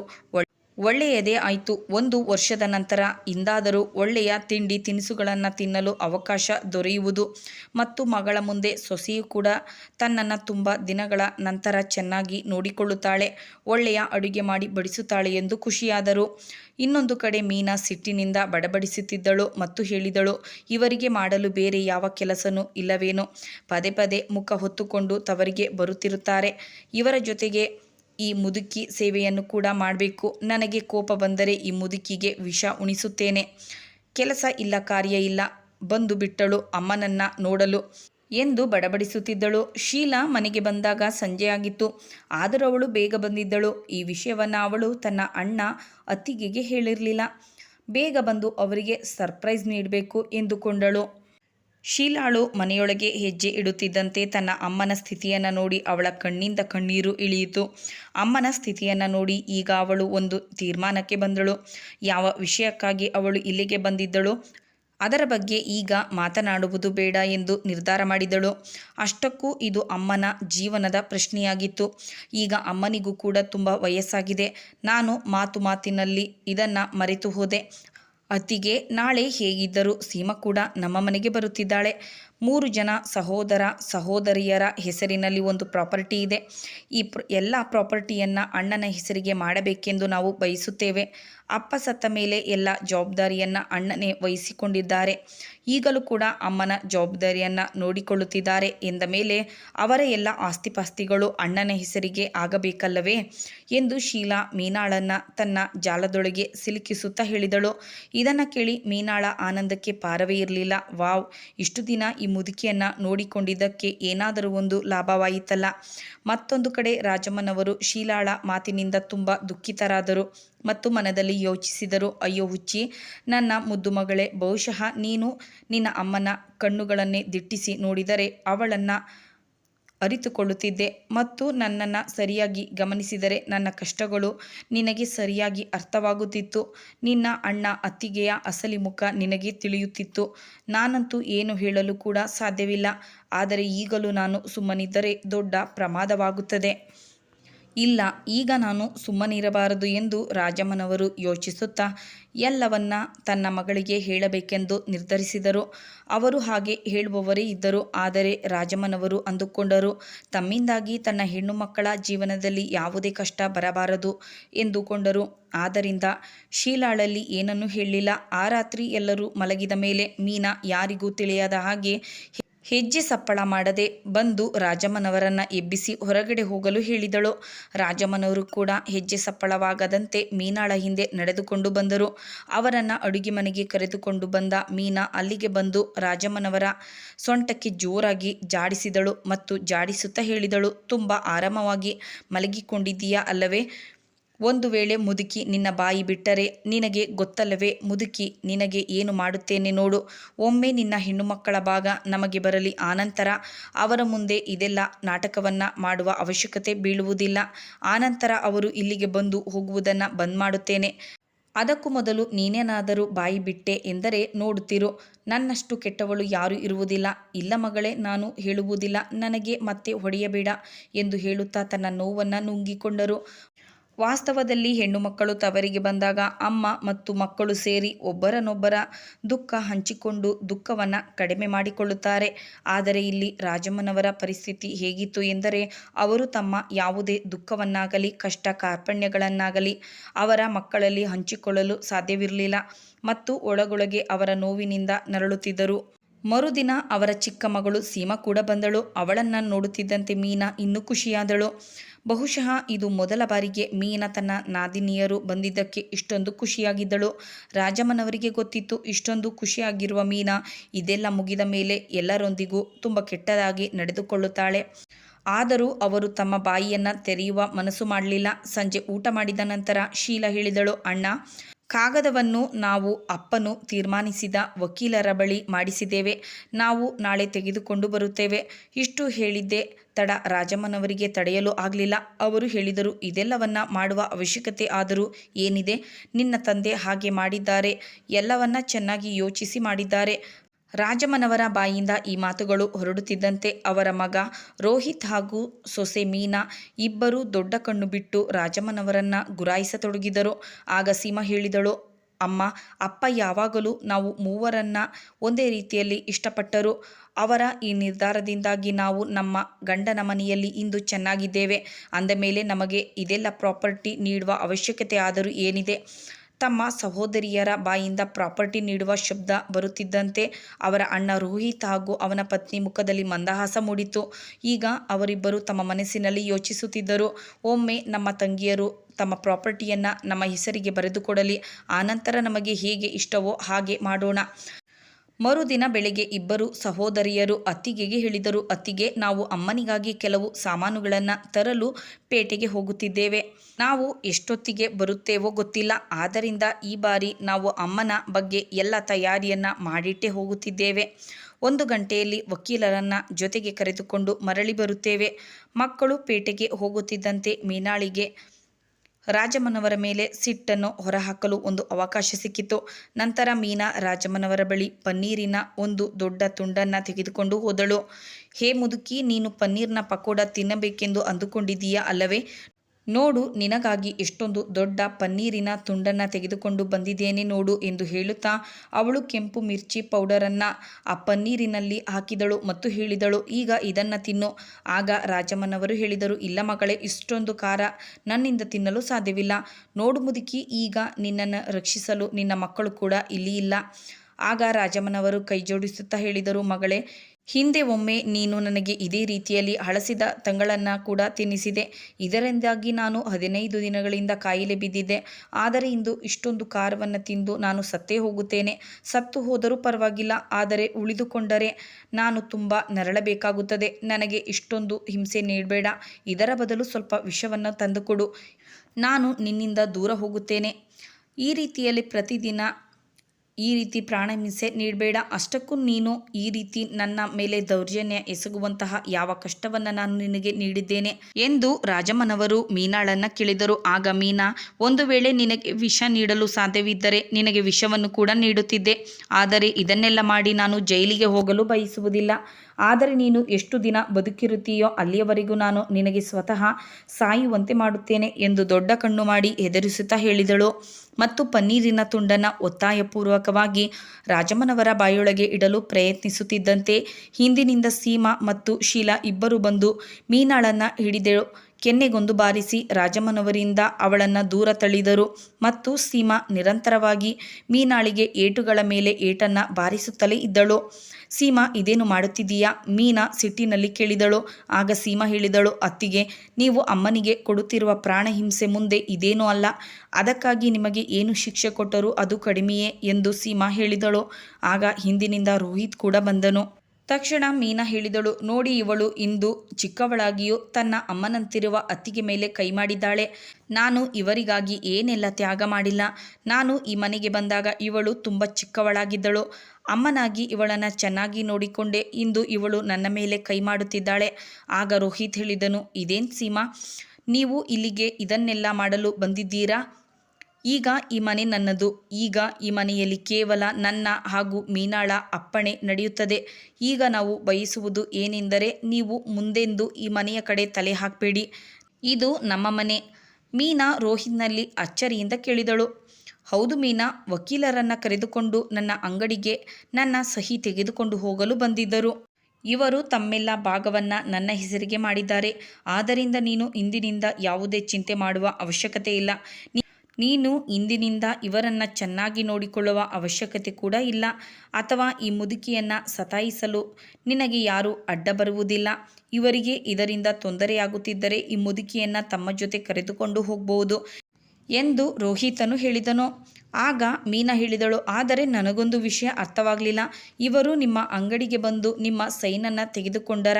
[SPEAKER 1] ಒಳ್ಳೆಯದೇ ಆಯಿತು. ಒಂದು ವರ್ಷದ ನಂತರ ಇಂದಾದರೂ ಒಳ್ಳೆಯ ತಿಂಡಿ ತಿನಿಸುಗಳನ್ನು ತಿನ್ನಲು ಅವಕಾಶ ದೊರೆಯುವುದು. ಮತ್ತು ಮಗಳ ಮುಂದೆ ಸೊಸೆಯು ಕೂಡ ತನ್ನನ್ನು ತುಂಬ ದಿನಗಳ ನಂತರ ಚೆನ್ನಾಗಿ ನೋಡಿಕೊಳ್ಳುತ್ತಾಳೆ. ಒಳ್ಳೆಯ ಅಡುಗೆ ಮಾಡಿ ಬಡಿಸುತ್ತಾಳೆ ಎಂದು ಖುಷಿಯಾದರು. ಇನ್ನೊಂದು ಕಡೆ ಮೀನಾ ಸಿಟ್ಟಿನಿಂದ ಬಡಬಡಿಸುತ್ತಿದ್ದಳು ಮತ್ತು ಹೇಳಿದಳು, ಇವರಿಗೆ ಮಾಡಲು ಬೇರೆ ಯಾವ ಕೆಲಸನೂ ಇಲ್ಲವೇನೋ? ಪದೇ ಪದೇ ಮುಖ ಹೊತ್ತುಕೊಂಡು ತವರಿಗೆ ಬರುತ್ತಿರುತ್ತಾರೆ. ಇವರ ಜೊತೆಗೆ ಈ ಮುದುಕಿ ಸೇವೆಯನ್ನು ಕೂಡ ಮಾಡಬೇಕು. ನನಗೆ ಕೋಪ ಬಂದರೆ ಈ ಮುದುಕಿಗೆ ವಿಷ ಉಣಿಸುತ್ತೇನೆ. ಕೆಲಸ ಇಲ್ಲ, ಕಾರ್ಯ ಇಲ್ಲ. ಬಂದು ಬಿಟ್ಟಳು, ಅಮ್ಮನನ್ನ ನೋಡಲು ಎಂದು ಬಡಬಡಿಸುತ್ತಿದ್ದಳು. ಶೀಲಾ ಮನೆಗೆ ಬಂದಾಗ ಸಂಜೆಯಾಗಿತ್ತು ಆದರೂ ಅವಳು ಬೇಗ ಬಂದಿದ್ದಳು. ಈ ವಿಷಯವನ್ನು ಅವಳು ತನ್ನ ಅಣ್ಣ ಅತ್ತಿಗೆಗೆ ಹೇಳಿರಲಿಲ್ಲ. ಬೇಗ ಬಂದು ಅವರಿಗೆ ಸರ್ಪ್ರೈಸ್ ನೀಡಬೇಕು ಎಂದುಕೊಂಡಳು. ಶೀಲಾಳು ಮನೆಯೊಳಗೆ ಹೆಜ್ಜೆ ಇಡುತ್ತಿದ್ದಂತೆ ತನ್ನ ಅಮ್ಮನ ಸ್ಥಿತಿಯನ್ನು ನೋಡಿ ಅವಳ ಕಣ್ಣಿಂದ ಕಣ್ಣೀರು ಇಳಿಯಿತು. ಅಮ್ಮನ ಸ್ಥಿತಿಯನ್ನು ನೋಡಿ ಈಗ ಅವಳು ಒಂದು ತೀರ್ಮಾನಕ್ಕೆ ಬಂದಳು. ಯಾವ ವಿಷಯಕ್ಕಾಗಿ ಅವಳು ಇಲ್ಲಿಗೆ ಬಂದಿದ್ದಳು? ಅದರ ಬಗ್ಗೆ ಈಗ ಮಾತನಾಡುವುದು ಬೇಡ ಎಂದು ನಿರ್ಧಾರ ಮಾಡಿದಳು. ಅಷ್ಟಕ್ಕೂ ಇದು ಅಮ್ಮನ ಜೀವನದ ಪ್ರಶ್ನೆಯಾಗಿತ್ತು. ಈಗ ಅಮ್ಮನಿಗೂ ಕೂಡ ತುಂಬ ವಯಸ್ಸಾಗಿದೆ. ನಾನು ಮಾತು ಮಾತಿನಲ್ಲಿ ಇದನ್ನು ಮರೆತು ಹೋದೆ. ಅತ್ತಿಗೆ ನಾಳೆ ಹೇಗಿದ್ದರೂ ಸೀಮಾ ಕೂಡ ನಮ್ಮ ಮನೆಗೆ ಬರುತ್ತಿದ್ದಾಳೆ. ಮೂರು ಜನ ಸಹೋದರ ಸಹೋದರಿಯರ ಹೆಸರಿನಲ್ಲಿ ಒಂದು ಪ್ರಾಪರ್ಟಿ ಇದೆ. ಈ ಪ್ರ, ಎಲ್ಲ ಪ್ರಾಪರ್ಟಿಯನ್ನು ಅಣ್ಣನ ಹೆಸರಿಗೆ ಮಾಡಬೇಕೆಂದು ನಾವು ಬಯಸುತ್ತೇವೆ. ಅಪ್ಪ ಸತ್ತ ಮೇಲೆ ಎಲ್ಲ ಜವಾಬ್ದಾರಿಯನ್ನು ಅಣ್ಣನೇ ವಹಿಸಿಕೊಂಡಿದ್ದಾರೆ. ಈಗಲೂ ಕೂಡ ಅಮ್ಮನ ಜವಾಬ್ದಾರಿಯನ್ನು ನೋಡಿಕೊಳ್ಳುತ್ತಿದ್ದಾರೆ. ಎಂದ ಮೇಲೆ ಅವರ ಎಲ್ಲ ಆಸ್ತಿಪಾಸ್ತಿಗಳು ಅಣ್ಣನ ಹೆಸರಿಗೆ ಆಗಬೇಕಲ್ಲವೇ ಎಂದು ಶೀಲಾ ಮೀನಾಳನ್ನು ತನ್ನ ಜಾಲದೊಳಗೆ ಸಿಲುಕಿಸುತ್ತಾ ಹೇಳಿದಳು. ಇದನ್ನು ಕೇಳಿ ಮೀನಾಳ ಆನಂದಕ್ಕೆ ಪಾರವೇ ಇರಲಿಲ್ಲ. ವಾವ್, ಇಷ್ಟು ದಿನ ಈ ಮುದುಕಿಯನ್ನು ನೋಡಿಕೊಂಡಿದ್ದಕ್ಕೆ ಏನಾದರೂ ಒಂದು ಲಾಭವಾಯಿತಲ್ಲ. ಮತ್ತೊಂದು ಕಡೆ ರಾಜಮ್ಮನವರು ಶೀಲಾಳ ಮಾತಿನಿಂದ ತುಂಬ ದುಃಖಿತರಾದರು. ಮತ್ತು ಮನದಲ್ಲಿ ಯೋಚಿಸಿದರು, ಅಯ್ಯೋ ಹುಚ್ಚಿ, ನನ್ನ ಮುದ್ದು ಮಗಳೇ, ಬಹುಶಃ ನೀನು ನಿನ್ನ ಅಮ್ಮನ ಕಣ್ಣುಗಳನ್ನೇ ದಿಟ್ಟಿಸಿ ನೋಡಿದರೆ ಅವಳನ್ನು ಅರಿತುಕೊಳ್ಳುತ್ತಿದ್ದೆ ಮತ್ತು ನನ್ನನ್ನು ಸರಿಯಾಗಿ ಗಮನಿಸಿದರೆ ನನ್ನ ಕಷ್ಟಗಳು ನಿನಗೆ ಸರಿಯಾಗಿ ಅರ್ಥವಾಗುತ್ತಿತ್ತು. ನಿನ್ನ ಅಣ್ಣ ಅತ್ತಿಗೆಯ ಅಸಲಿ ಮುಖ ನಿನಗೆ ತಿಳಿಯುತ್ತಿತ್ತು. ನಾನಂತೂ ಏನು ಹೇಳಲು ಕೂಡ ಸಾಧ್ಯವಿಲ್ಲ. ಆದರೆ ಈಗಲೂ ನಾನು ಸುಮ್ಮನಿದ್ದರೆ ದೊಡ್ಡ ಪ್ರಮಾದವಾಗುತ್ತದೆ. ಇಲ್ಲ, ಈಗ ನಾನು ಸುಮ್ಮನಿರಬಾರದು ಎಂದು ರಾಜಮ್ಮನವರು ಯೋಚಿಸುತ್ತಾ, ಎಲ್ಲವನ್ನ ತನ್ನ ಮಗಳಿಗೆ ಹೇಳಬೇಕೆಂದು ನಿರ್ಧರಿಸಿದರು. ಅವರು ಹಾಗೆ ಹೇಳುವವರೇ ಇದ್ದರು, ಆದರೆ ರಾಜಮ್ಮನವರು ಅಂದುಕೊಂಡರು, ತಮ್ಮಿಂದಾಗಿ ತನ್ನ ಹೆಣ್ಣು ಮಕ್ಕಳ ಜೀವನದಲ್ಲಿ ಯಾವುದೇ ಕಷ್ಟ ಬರಬಾರದು ಎಂದುಕೊಂಡರು. ಆದ್ದರಿಂದ ಶೀಲಾಳಲ್ಲಿ ಏನನ್ನೂ ಹೇಳಲಿಲ್ಲ ಆ ರಾತ್ರಿ ಎಲ್ಲರೂ ಮಲಗಿದ ಮೇಲೆ ಮೀನಾ ಯಾರಿಗೂ ತಿಳಿಯದ ಹಾಗೆ ಹೆಜ್ಜೆ ಸಪ್ಪಳ ಮಾಡದೆ ಬಂದು ರಾಜಮ್ಮನವರನ್ನು ಎಬ್ಬಿಸಿ ಹೊರಗಡೆ ಹೋಗಲು ಹೇಳಿದಳು. ರಾಜಮ್ಮನವರು ಕೂಡ ಹೆಜ್ಜೆ ಸಪ್ಪಳವಾಗದಂತೆ ಮೀನಾಳ ಹಿಂದೆ ನಡೆದುಕೊಂಡು ಬಂದರು. ಅವರನ್ನು ಅಡುಗೆ ಮನೆಗೆ ಕರೆದುಕೊಂಡು ಬಂದ ಮೀನಾ ಅಲ್ಲಿಗೆ ಬಂದು ರಾಜಮ್ಮನವರ ಸೊಂಟಕ್ಕೆ ಜೋರಾಗಿ ಜಾಡಿಸಿದಳು ಮತ್ತು ಜಾಡಿಸುತ್ತಾ ಹೇಳಿದಳು, ತುಂಬ ಆರಾಮವಾಗಿ ಮಲಗಿಕೊಂಡಿದ್ದೀಯಾ ಅಲ್ಲವೇ? ಒಂದು ವೇಳೆ ಮುದುಕಿ ನಿನ್ನ ಬಾಯಿ ಬಿಟ್ಟರೆ ನಿನಗೆ ಗೊತ್ತಲ್ಲವೇ? ಮುದುಕಿ, ನಿನಗೆ ಏನು ಮಾಡುತ್ತೇನೆ ನೋಡು. ಒಮ್ಮೆ ನಿನ್ನ ಹೆಣ್ಣು ಮಕ್ಕಳ ಭಾಗ ನಮಗೆ ಬರಲಿ. ಆನಂತರ ಅವರ ಮುಂದೆ ಇದೆಲ್ಲ ನಾಟಕವನ್ನು ಮಾಡುವ ಅವಶ್ಯಕತೆ ಬೀಳುವುದಿಲ್ಲ. ಆನಂತರ ಅವರು ಇಲ್ಲಿಗೆ ಬಂದು ಹೋಗುವುದನ್ನು ಬಂದ್ ಮಾಡುತ್ತೇನೆ. ಅದಕ್ಕೂ ಮೊದಲು ನೀನೇನಾದರೂ ಬಾಯಿ ಬಿಟ್ಟೆ ಎಂದರೆ ನೋಡುತ್ತಿರು. ನನ್ನಷ್ಟು ಕೆಟ್ಟವಳು ಯಾರೂ ಇರುವುದಿಲ್ಲ. ಇಲ್ಲ ಮಗಳೇ, ನಾನು ಹೇಳುವುದಿಲ್ಲ. ನನಗೆ ಮತ್ತೆ ಹೊಡೆಯಬೇಡ ಎಂದು ಹೇಳುತ್ತಾ ತನ್ನ ನೋವನ್ನು ನುಂಗಿಕೊಂಡರು. ವಾಸ್ತವದಲ್ಲಿ ಹೆಣ್ಣು ಮಕ್ಕಳು ತವರಿಗೆ ಬಂದಾಗ ಅಮ್ಮ ಮತ್ತು ಮಕ್ಕಳು ಸೇರಿ ಒಬ್ಬರನೊಬ್ಬರ ದುಃಖ ಹಂಚಿಕೊಂಡು ದುಃಖವನ್ನು ಕಡಿಮೆ ಮಾಡಿಕೊಳ್ಳುತ್ತಾರೆ. ಆದರೆ ಇಲ್ಲಿ ರಾಜಮ್ಮನವರ ಪರಿಸ್ಥಿತಿ ಹೇಗಿತ್ತು ಎಂದರೆ ಅವರು ತಮ್ಮ ಯಾವುದೇ ದುಃಖವನ್ನಾಗಲಿ, ಕಷ್ಟ ಕಾರ್ಪಣ್ಯಗಳನ್ನಾಗಲಿ ಅವರ ಮಕ್ಕಳಲ್ಲಿ ಹಂಚಿಕೊಳ್ಳಲು ಸಾಧ್ಯವಿರಲಿಲ್ಲ ಮತ್ತು ಒಳಗೊಳಗೆ ಅವರ ನೋವಿನಿಂದ ನರಳುತ್ತಿದ್ದರು. ಮರುದಿನ ಅವರ ಚಿಕ್ಕ ಮಗಳು ಸೀಮಾ ಕೂಡ ಬಂದಳು. ಅವಳನ್ನು ನೋಡುತ್ತಿದ್ದಂತೆ ಮೀನಾ ಇನ್ನೂ ಖುಷಿಯಾದಳು. ಬಹುಶಃ ಇದು ಮೊದಲ ಬಾರಿಗೆ ಮೀನಾ ತನ್ನ ನಾದಿನಿಯರು ಬಂದಿದ್ದಕ್ಕೆ ಇಷ್ಟೊಂದು ಖುಷಿಯಾಗಿದ್ದಳು. ರಾಜಮ್ಮನವರಿಗೆ ಗೊತ್ತಿತ್ತು, ಇಷ್ಟೊಂದು ಖುಷಿಯಾಗಿರುವ ಮೀನಾ ಇದೆಲ್ಲ ಮುಗಿದ ಮೇಲೆ ಎಲ್ಲರೊಂದಿಗೂ ತುಂಬ ಕೆಟ್ಟದಾಗಿ ನಡೆದುಕೊಳ್ಳುತ್ತಾಳೆ. ಆದರೂ ಅವರು ತಮ್ಮ ಬಾಯಿಯನ್ನು ತೆರೆಯುವ ಮನಸ್ಸು ಮಾಡಲಿಲ್ಲ. ಸಂಜೆ ಊಟ ಮಾಡಿದ ನಂತರ ಶೀಲಾ ಹೇಳಿದಳು, ಅಣ್ಣ ಕಾಗದವನ್ನು ನಾವು ಅಪ್ಪನು ತೀರ್ಮಾನಿಸಿದ ವಕೀಲರ ಬಳಿ ಮಾಡಿಸಿದ್ದೇವೆ. ನಾವು ನಾಳೆ ತೆಗೆದುಕೊಂಡು ಬರುತ್ತೇವೆ. ಇಷ್ಟು ಹೇಳಿದ್ದೆ ತಡ ರಾಜಮ್ಮನವರಿಗೆ ತಡೆಯಲು ಆಗಲಿಲ್ಲ. ಅವರು ಹೇಳಿದರು, ಇದೆಲ್ಲವನ್ನ ಮಾಡುವ ಅವಶ್ಯಕತೆ ಆದರೂ ಏನಿದೆ? ನಿನ್ನ ತಂದೆ ಹಾಗೆ ಮಾಡಿದ್ದಾರೆ. ಎಲ್ಲವನ್ನ ಚೆನ್ನಾಗಿ ಯೋಚಿಸಿ ಮಾಡಿದ್ದಾರೆ. ರಾಜಮ್ಮನವರ ಬಾಯಿಂದ ಈ ಮಾತುಗಳು ಹೊರಡುತ್ತಿದ್ದಂತೆ ಅವರ ಮಗ ರೋಹಿತ್ ಹಾಗೂ ಸೊಸೆ ಮೀನಾ ಇಬ್ಬರೂ ದೊಡ್ಡ ಕಣ್ಣು ಬಿಟ್ಟು ರಾಜಮ್ಮನವರನ್ನ ಗುರಾಯಿಸತೊಡಗಿದರು. ಆಗ ಸೀಮಾ ಹೇಳಿದಳು, ಅಮ್ಮ, ಅಪ್ಪ ಯಾವಾಗಲೂ ನಾವು ಮೂವರನ್ನ ಒಂದೇ ರೀತಿಯಲ್ಲಿ ಇಷ್ಟಪಟ್ಟರು. ಅವರ ಈ ನಿರ್ಧಾರದಿಂದಾಗಿ ನಾವು ನಮ್ಮ ಗಂಡನ ಮನೆಯಲ್ಲಿ ಇಂದು ಚೆನ್ನಾಗಿದ್ದೇವೆ. ಅಂದ ಮೇಲೆ ನಮಗೆ ಇದೆಲ್ಲ ಪ್ರಾಪರ್ಟಿ ನೀಡುವ ಅವಶ್ಯಕತೆ ಆದರೂ ಏನಿದೆ? ತಮ್ಮ ಸಹೋದರಿಯರ ಬಾಯಿಂದ ಪ್ರಾಪರ್ಟಿ ನೀಡುವ ಶಬ್ದ ಬರುತ್ತಿದ್ದಂತೆ ಅವರ ಅಣ್ಣ ರೋಹಿತ್ ಹಾಗೂ ಅವನ ಪತ್ನಿ ಮುಖದಲ್ಲಿ ಮಂದಹಾಸ ಮೂಡಿತು. ಈಗ ಅವರಿಬ್ಬರು ತಮ್ಮ ಮನಸ್ಸಿನಲ್ಲಿ ಯೋಚಿಸುತ್ತಿದ್ದರು. ಒಮ್ಮೆ ನಮ್ಮ ತಂಗಿಯರು ತಮ್ಮ ಪ್ರಾಪರ್ಟಿಯನ್ನು ನಮ್ಮ ಹೆಸರಿಗೆ ಬರೆದುಕೊಡಲಿ, ಆನಂತರ ನಮಗೆ ಹೇಗೆ ಇಷ್ಟವೋ ಹಾಗೆ ಮಾಡೋಣ. ಮರುದಿನ ಬೆಳಗ್ಗೆ ಇಬ್ಬರು ಸಹೋದರಿಯರು ಅತ್ತಿಗೆಗೆ ಹೇಳಿದರು ಅತ್ತಿಗೆ, ನಾವು ಅಮ್ಮನಿಗಾಗಿ ಕೆಲವು ಸಾಮಾನುಗಳನ್ನು ತರಲು ಪೇಟೆಗೆ ಹೋಗುತ್ತಿದ್ದೇವೆ. ನಾವು ಎಷ್ಟೊತ್ತಿಗೆ ಬರುತ್ತೇವೋ ಗೊತ್ತಿಲ್ಲ. ಆದ್ದರಿಂದ ಈ ಬಾರಿ ನಾವು ಅಮ್ಮನ ಬಗ್ಗೆ ಎಲ್ಲ ತಯಾರಿಯನ್ನು ಮಾಡಿಟ್ಟೇ ಹೋಗುತ್ತಿದ್ದೇವೆ. ಒಂದು ಗಂಟೆಯಲ್ಲಿ ವಕೀಲರನ್ನ ಜೊತೆಗೆ ಕರೆದುಕೊಂಡು ಮರಳಿ ಬರುತ್ತೇವೆ. ಮಕ್ಕಳು ಪೇಟೆಗೆ ಹೋಗುತ್ತಿದ್ದಂತೆ ಮೀನಾಳಿಗೆ ರಾಜಮ್ಮನವರ ಮೇಲೆ ಸಿಟ್ಟನ್ನು ಹೊರಹಾಕಲು ಒಂದು ಅವಕಾಶ ಸಿಕ್ಕಿತು. ನಂತರ ಮೀನಾ ರಾಜಮನವರ ಬಳಿ ಪನ್ನೀರಿನ ಒಂದು ದೊಡ್ಡ ತುಂಡನ್ನು ತೆಗೆದುಕೊಂಡು ಹೋದಳು. ಹೇ ಮುದುಕಿ, ನೀನು ಪನ್ನೀರ್ನ ಪಕೋಡ ತಿನ್ನಬೇಕೆಂದು ಅಂದುಕೊಂಡಿದ್ದೀಯಾ ಅಲ್ಲವೇ? ನೋಡು, ನಿನಗಾಗಿ ಎಷ್ಟೊಂದು ದೊಡ್ಡ ಪನ್ನೀರಿನ ತುಂಡನ್ನು ತೆಗೆದುಕೊಂಡು ಬಂದಿದ್ದೇನೆ ನೋಡು ಎಂದು ಹೇಳುತ್ತಾ ಅವಳು ಕೆಂಪು ಮಿರ್ಚಿ ಪೌಡರನ್ನು ಆ ಪನ್ನೀರಿನಲ್ಲಿ ಹಾಕಿದಳು ಮತ್ತು ಹೇಳಿದಳು, ಈಗ ಇದನ್ನು ತಿನ್ನು. ಆಗ ರಾಜಮ್ಮನವರು ಹೇಳಿದರು, ಇಲ್ಲ ಮಗಳೇ, ಇಷ್ಟೊಂದು ಖಾರ ನನ್ನಿಂದ ತಿನ್ನಲು ಸಾಧ್ಯವಿಲ್ಲ. ನೋಡು ಮುದುಕಿ, ಈಗ ನಿನ್ನನ್ನು ರಕ್ಷಿಸಲು ನಿನ್ನ ಮಕ್ಕಳು ಕೂಡ ಇಲ್ಲಿ ಇಲ್ಲ. ಆಗ ರಾಜಮ್ಮನವರು ಕೈ ಜೋಡಿಸುತ್ತಾ ಹೇಳಿದರು, ಮಗಳೇ ಹಿಂದೆ ಒಮ್ಮೆ ನೀನು ನನಗೆ ಇದೇ ರೀತಿಯಲ್ಲಿ ಹಳಸಿದ ತಂಗಳನ್ನು ಕೂಡ ತಿನ್ನಿಸಿದೆ. ಇದರಿಂದಾಗಿ ನಾನು ಹದಿನೈದು ದಿನಗಳಿಂದ ಕಾಯಿಲೆ ಬಿದ್ದಿದ್ದೆ ಆದರೆ ಇಂದು ಇಷ್ಟೊಂದು ಖಾರವನ್ನು ತಿಂದು ನಾನು ಸತ್ತೇ ಹೋಗುತ್ತೇನೆ. ಸತ್ತು ಹೋದರೂ ಪರವಾಗಿಲ್ಲ. ಆದರೆ ಉಳಿದುಕೊಂಡರೆ ನಾನು ತುಂಬ ನರಳಬೇಕಾಗುತ್ತದೆ. ನನಗೆ ಇಷ್ಟೊಂದು ಹಿಂಸೆ ನೀಡಬೇಡ. ಇದರ ಬದಲು ಸ್ವಲ್ಪ ವಿಷವನ್ನು ತಂದುಕೊಡು. ನಾನು ನಿನ್ನಿಂದ ದೂರ ಹೋಗುತ್ತೇನೆ. ಈ ರೀತಿಯಲ್ಲಿ ಪ್ರತಿದಿನ ಈ ರೀತಿ ಪ್ರಾಣ ಹಿಂಸೆ ನೀಡಬೇಡ. ಅಷ್ಟಕ್ಕೂ ನೀನು ಈ ರೀತಿ ನನ್ನ ಮೇಲೆ ದೌರ್ಜನ್ಯ ಎಸಗುವಂತಹ ಯಾವ ಕಷ್ಟವನ್ನು ನಾನು ನಿನಗೆ ನೀಡಿದ್ದೇನೆ ಎಂದು ರಾಜಮ್ಮನವರು ಮೀನಾಳನ್ನ ಕೇಳಿದರು. ಆಗ ಮೀನಾ, ಒಂದು ವೇಳೆ ನಿನಗೆ ವಿಷ ನೀಡಲು ಸಾಧ್ಯವಿದ್ದರೆ ನಿನಗೆ ವಿಷವನ್ನು ಕೂಡ ನೀಡುತ್ತಿದ್ದೆ. ಆದರೆ ಇದನ್ನೆಲ್ಲ ಮಾಡಿ ನಾನು ಜೈಲಿಗೆ ಹೋಗಲು ಬಯಸುವುದಿಲ್ಲ. ಆದರೆ ನೀನು ಎಷ್ಟು ದಿನ ಬದುಕಿರುತ್ತೀಯೋ ಅಲ್ಲಿಯವರೆಗೂ ನಾನು ನಿನಗೆ ಸ್ವತಃ ಸಾಯುವಂತೆ ಮಾಡುತ್ತೇನೆ ಎಂದು ದೊಡ್ಡ ಕಣ್ಣು ಮಾಡಿ ಹೆದರಿಸುತ್ತಾ ಹೇಳಿದಳು. ಮತ್ತು ಪನ್ನೀರಿನ ತುಂಡನ್ನು ಒತ್ತಾಯಪೂರ್ವಕವಾಗಿ ರಾಜಮ್ಮನವರ ಬಾಯೊಳಗೆ ಇಡಲು ಪ್ರಯತ್ನಿಸುತ್ತಿದ್ದಂತೆ ಹಿಂದಿನಿಂದ ಸೀಮಾ ಮತ್ತು ಶೀಲಾ ಇಬ್ಬರು ಬಂದು ಮೀನಾಳನ್ನ ಹಿಡಿದೆಳು. ಕೆನ್ನೆಗೊಂದು ಬಾರಿಸಿ ರಾಜಮ್ಮನವರಿಂದ ಅವಳನ್ನು ದೂರ ತಳ್ಳಿದರು ಮತ್ತು ಸೀಮಾ ನಿರಂತರವಾಗಿ ಮೀನಾಳಿಗೆ ಏಟುಗಳ ಮೇಲೆ ಏಟನ್ನು ಬಾರಿಸುತ್ತಲೇ ಇದ್ದಳು. ಸೀಮಾ, ಇದೇನು ಮಾಡುತ್ತಿದ್ದೀಯಾ? ಮೀನಾ ಸಿಟ್ಟಿನಲ್ಲಿ ಕೇಳಿದಳು. ಆಗ ಸೀಮಾ ಹೇಳಿದಳು, ಅತ್ತಿಗೆ, ನೀವು ಅಮ್ಮನಿಗೆ ಕೊಡುತ್ತಿರುವ ಪ್ರಾಣಹಿಂಸೆ ಮುಂದೆ ಇದೇನೂ ಅಲ್ಲ. ಅದಕ್ಕಾಗಿ ನಿಮಗೆ ಏನು ಶಿಕ್ಷೆ ಕೊಟ್ಟರೂ ಅದು ಕಡಿಮೆಯೇ ಎಂದು ಸೀಮಾ ಹೇಳಿದಳು. ಆಗ ಹಿಂದಿನಿಂದ ರೋಹಿತ್ ಕೂಡ ಬಂದನು. ತಕ್ಷಣ ಮೀನಾ ಹೇಳಿದಳು, ನೋಡಿ ಇವಳು ಇಂದು ಚಿಕ್ಕವಳಾಗಿಯೂ ತನ್ನ ಅಮ್ಮನಂತಿರುವ ಅತ್ತಿಗೆ ಮೇಲೆ ಕೈ ಮಾಡಿದ್ದಾಳೆ. ನಾನು ಇವರಿಗಾಗಿ ಏನೆಲ್ಲ ತ್ಯಾಗ ಮಾಡಿಲ್ಲ. ನಾನು ಈ ಮನೆಗೆ ಬಂದಾಗ ಇವಳು ತುಂಬ ಚಿಕ್ಕವಳಾಗಿದ್ದಳು. ಅಮ್ಮನಾಗಿ ಇವಳನ್ನು ಚೆನ್ನಾಗಿ ನೋಡಿಕೊಂಡೆ. ಇಂದು ಇವಳು ನನ್ನ ಮೇಲೆ ಕೈ ಮಾಡುತ್ತಿದ್ದಾಳೆ. ಆಗ ರೋಹಿತ್ ಹೇಳಿದನು, ಇದೇನು ಸೀಮಾ? ನೀವು ಇಲ್ಲಿಗೆ ಇದನ್ನೆಲ್ಲ ಮಾಡಲು ಬಂದಿದ್ದೀರಾ? ಈಗ ಈ ಮನೆ ನನ್ನದು. ಈಗ ಈ ಮನೆಯಲ್ಲಿ ಕೇವಲ ನನ್ನ ಹಾಗೂ ಮೀನಾಳ ಅಪ್ಪಣೆ ನಡೆಯುತ್ತದೆ. ಈಗ ನಾವು ಬಯಸುವುದು ಏನೆಂದರೆ ನೀವು ಮುಂದೆಂದು ಈ ಮನೆಯ ಕಡೆ ತಲೆ ಹಾಕಬೇಡಿ. ಇದು ನಮ್ಮ ಮನೆ. ಮೀನಾ ರೋಹಿತ್ನಲ್ಲಿ ಅಚ್ಚರಿಯಿಂದ ಕೇಳಿದಳು. ಹೌದು ಮೀನಾ, ವಕೀಲರನ್ನು ಕರೆದುಕೊಂಡು ನನ್ನ ಅಂಗಡಿಗೆ ನನ್ನ ಸಹಿ ತೆಗೆದುಕೊಂಡು ಹೋಗಲು ಬಂದಿದ್ದರು. ಇವರು ತಮ್ಮೆಲ್ಲ ಭಾಗವನ್ನು ನನ್ನ ಹೆಸರಿಗೆ ಮಾಡಿದ್ದಾರೆ. ಆದ್ದರಿಂದ ನೀನು ಇಂದಿನಿಂದ ಯಾವುದೇ ಚಿಂತೆ ಮಾಡುವ ಅವಶ್ಯಕತೆ ಇಲ್ಲ ನೀನು ಇಂದಿನಿಂದ ಇವರನ್ನು ಚೆನ್ನಾಗಿ ನೋಡಿಕೊಳ್ಳುವ ಅವಶ್ಯಕತೆ ಕೂಡ ಇಲ್ಲ. ಅಥವಾ ಈ ಮುದುಕಿಯನ್ನು ಸತಾಯಿಸಲು ನಿನಗೆ ಯಾರೂ ಅಡ್ಡ ಬರುವುದಿಲ್ಲ. ಇವರಿಗೆ ಇದರಿಂದ ತೊಂದರೆಯಾಗುತ್ತಿದ್ದರೆ ಈ ಮುದುಕಿಯನ್ನು ತಮ್ಮ ಜೊತೆ ಕರೆದುಕೊಂಡು ಹೋಗಬಹುದು ಎಂದು ರೋಹಿತನು ಹೇಳಿದನು. ಆಗ ಮೀನಾ ಹೇಳಿದಳು, ಆದರೆ ನನಗೊಂದು ವಿಷಯ ಅರ್ಥವಾಗಲಿಲ್ಲ. ಇವರು ನಿಮ್ಮ ಅಂಗಡಿಗೆ ಬಂದು ನಿಮ್ಮ ಸೈನನ್ನು ತೆಗೆದುಕೊಂಡರ?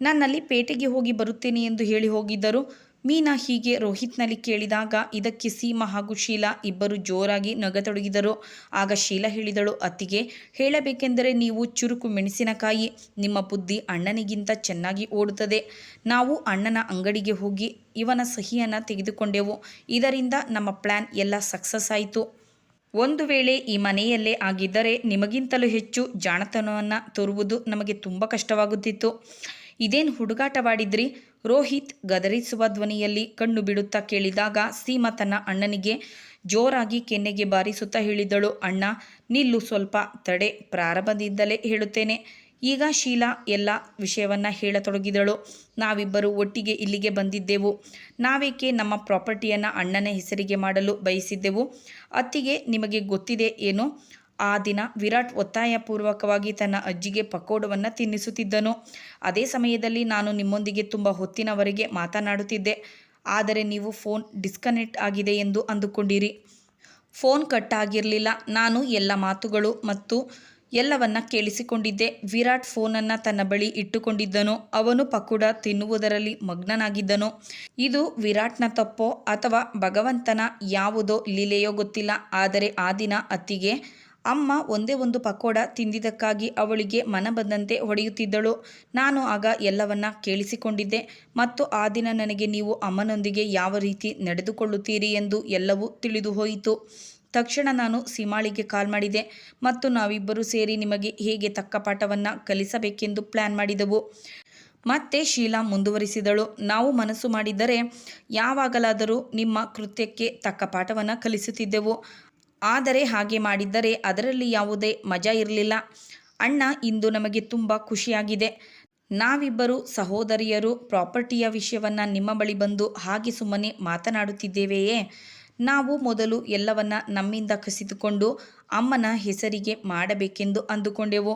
[SPEAKER 1] ನನ್ನಲ್ಲಿ ಪೇಟೆಗೆ ಹೋಗಿ ಬರುತ್ತೇನೆ ಎಂದು ಹೇಳಿ ಹೋಗಿದ್ದರು. ಮೀನಾ ಹೀಗೆ ರೋಹಿತ್ನಲ್ಲಿ ಕೇಳಿದಾಗ, ಇದಕ್ಕೆ ಸೀಮಾ ಹಾಗೂ ಶೀಲಾ ಇಬ್ಬರು ಜೋರಾಗಿ ನಗತೊಡಗಿದರು. ಆಗ ಶೀಲಾ ಹೇಳಿದಳು, ಅತ್ತಿಗೆ, ಹೇಳಬೇಕೆಂದರೆ ನೀವು ಚುರುಕು ಮೆಣಸಿನಕಾಯಿ, ನಿಮ್ಮ ಬುದ್ಧಿ ಅಣ್ಣನಿಗಿಂತ ಚೆನ್ನಾಗಿ ಓಡುತ್ತದೆ. ನಾವು ಅಣ್ಣನ ಅಂಗಡಿಗೆ ಹೋಗಿ ಇವನ ಸಹಿಯನ್ನು ತೆಗೆದುಕೊಂಡೆವು. ಇದರಿಂದ ನಮ್ಮ ಪ್ಲ್ಯಾನ್ ಎಲ್ಲ ಸಕ್ಸಸ್ ಆಯಿತು. ಒಂದು ವೇಳೆ ಈ ಮನೆಯಲ್ಲೇ ಆಗಿದ್ದರೆ ನಿಮಗಿಂತಲೂ ಹೆಚ್ಚು ಜಾಣತನವನ್ನು ತೋರುವುದು ನಮಗೆ ತುಂಬ ಕಷ್ಟವಾಗುತ್ತಿತ್ತು. ಇದೇನು ಹುಡುಗಾಟವಾಡಿದ್ರಿ? ರೋಹಿತ್ ಗದರಿಸುವ ಧ್ವನಿಯಲ್ಲಿ ಕಣ್ಣು ಬಿಡುತ್ತಾ ಕೇಳಿದಾಗ ಸೀಮಾ ತನ್ನ ಅಣ್ಣನಿಗೆ ಜೋರಾಗಿ ಕೆನ್ನೆಗೆ ಬಾರಿಸುತ್ತಾ ಹೇಳಿದಳು, ಅಣ್ಣ, ನಿಲ್ಲು ಸ್ವಲ್ಪ, ತಡೆ ಪ್ರಾರಂಭದಿಂದಲೇ ಹೇಳುತ್ತೇನೆ ಈಗ ಶೀಲಾ ಎಲ್ಲ ವಿಷಯವನ್ನು ಹೇಳತೊಡಗಿದಳು. ನಾವಿಬ್ಬರು ಒಟ್ಟಿಗೆ ಇಲ್ಲಿಗೆ ಬಂದಿದ್ದೆವು. ನಾವೇಕೆ ನಮ್ಮ ಪ್ರಾಪರ್ಟಿಯನ್ನು ಅಣ್ಣನ ಹೆಸರಿಗೆ ಮಾಡಲು ಬಯಸಿದ್ದೆವು? ಅತ್ತಿಗೆ ನಿಮಗೆ ಗೊತ್ತಿದೆ ಏನು? ಆ ದಿನ ವಿರಾಟ್ ಒತ್ತಾಯಪೂರ್ವಕವಾಗಿ ತನ್ನ ಅಜ್ಜಿಗೆ ಪಕೋಡವನ್ನು ತಿನ್ನಿಸುತ್ತಿದ್ದನು. ಅದೇ ಸಮಯದಲ್ಲಿ ನಾನು ನಿಮ್ಮೊಂದಿಗೆ ತುಂಬ ಹೊತ್ತಿನವರೆಗೆ ಮಾತನಾಡುತ್ತಿದ್ದೆ. ಆದರೆ ನೀವು ಫೋನ್ ಡಿಸ್ಕನೆಕ್ಟ್ ಆಗಿದೆ ಎಂದು ಅಂದುಕೊಂಡಿರಿ. ಫೋನ್ ಕಟ್ ಆಗಿರಲಿಲ್ಲ. ನಾನು ಎಲ್ಲ ಮಾತುಗಳು ಮತ್ತು ಎಲ್ಲವನ್ನ ಕೇಳಿಸಿಕೊಂಡಿದ್ದೆ. ವಿರಾಟ್ ಫೋನನ್ನು ತನ್ನ ಬಳಿ ಇಟ್ಟುಕೊಂಡಿದ್ದನು. ಅವನು ಪಕುಡ ತಿನ್ನುವುದರಲ್ಲಿ ಮಗ್ನನಾಗಿದ್ದನು. ಇದು ವಿರಾಟ್ನ ತಪ್ಪೋ ಅಥವಾ ಭಗವಂತನ ಯಾವುದೋ ಲೀಲೆಯೋ ಗೊತ್ತಿಲ್ಲ. ಆದರೆ ಆ ದಿನ ಅತ್ತಿಗೆ ಅಮ್ಮ ಒಂದೇ ಒಂದು ಪಕೋಡ ತಿಂದಿದ್ದಕ್ಕಾಗಿ ಅವಳಿಗೆ ಮನ ಬಂದಂತೆ ಹೊಡೆಯುತ್ತಿದ್ದಳು. ನಾನು ಆಗ ಎಲ್ಲವನ್ನ ಕೇಳಿಸಿಕೊಂಡಿದ್ದೆ. ಮತ್ತು ಆ ದಿನ ನನಗೆ ನೀವು ಅಮ್ಮನೊಂದಿಗೆ ಯಾವ ರೀತಿ ನಡೆದುಕೊಳ್ಳುತ್ತೀರಿ ಎಂದು ಎಲ್ಲವೂ ತಿಳಿದು ಹೋಯಿತು ತಕ್ಷಣ ನಾನು ಸೀಮಾಳಿಗೆ ಕಾಲ್ ಮಾಡಿದೆ. ಮತ್ತು ನಾವಿಬ್ಬರೂ ಸೇರಿ ನಿಮಗೆ ಹೇಗೆ ತಕ್ಕ ಪಾಠವನ್ನು ಕಲಿಸಬೇಕೆಂದು ಪ್ಲ್ಯಾನ್ ಮಾಡಿದೆವು. ಮತ್ತೆ ಶೀಲಾ ಮುಂದುವರಿಸಿದಳು. ನಾವು ಮನಸ್ಸು ಮಾಡಿದ್ದರೆ ಯಾವಾಗಲಾದರೂ ನಿಮ್ಮ ಕೃತ್ಯಕ್ಕೆ ತಕ್ಕ ಪಾಠವನ್ನು ಕಲಿಸುತ್ತಿದ್ದೆವು. ಆದರೆ ಹಾಗೆ ಮಾಡಿದ್ದರೆ ಅದರಲ್ಲಿ ಯಾವುದೇ ಮಜಾ ಇರಲಿಲ್ಲ. ಅಣ್ಣ, ಇಂದು ನಮಗೆ ತುಂಬ ಖುಷಿಯಾಗಿದೆ. ನಾವಿಬ್ಬರು ಸಹೋದರಿಯರು, ಪ್ರಾಪರ್ಟಿಯ ವಿಷಯವನ್ನು ನಿಮ್ಮ ಬಳಿ ಬಂದು ಹಾಗೆ ಸುಮ್ಮನೆ ಮಾತನಾಡುತ್ತಿದ್ದೇವೆಯೇ? ನಾವು ಮೊದಲು ಎಲ್ಲವನ್ನ ನಮ್ಮಿಂದ ಕಸಿದುಕೊಂಡು ಅಮ್ಮನ ಹೆಸರಿಗೆ ಮಾಡಬೇಕೆಂದು ಅಂದುಕೊಂಡೆವು.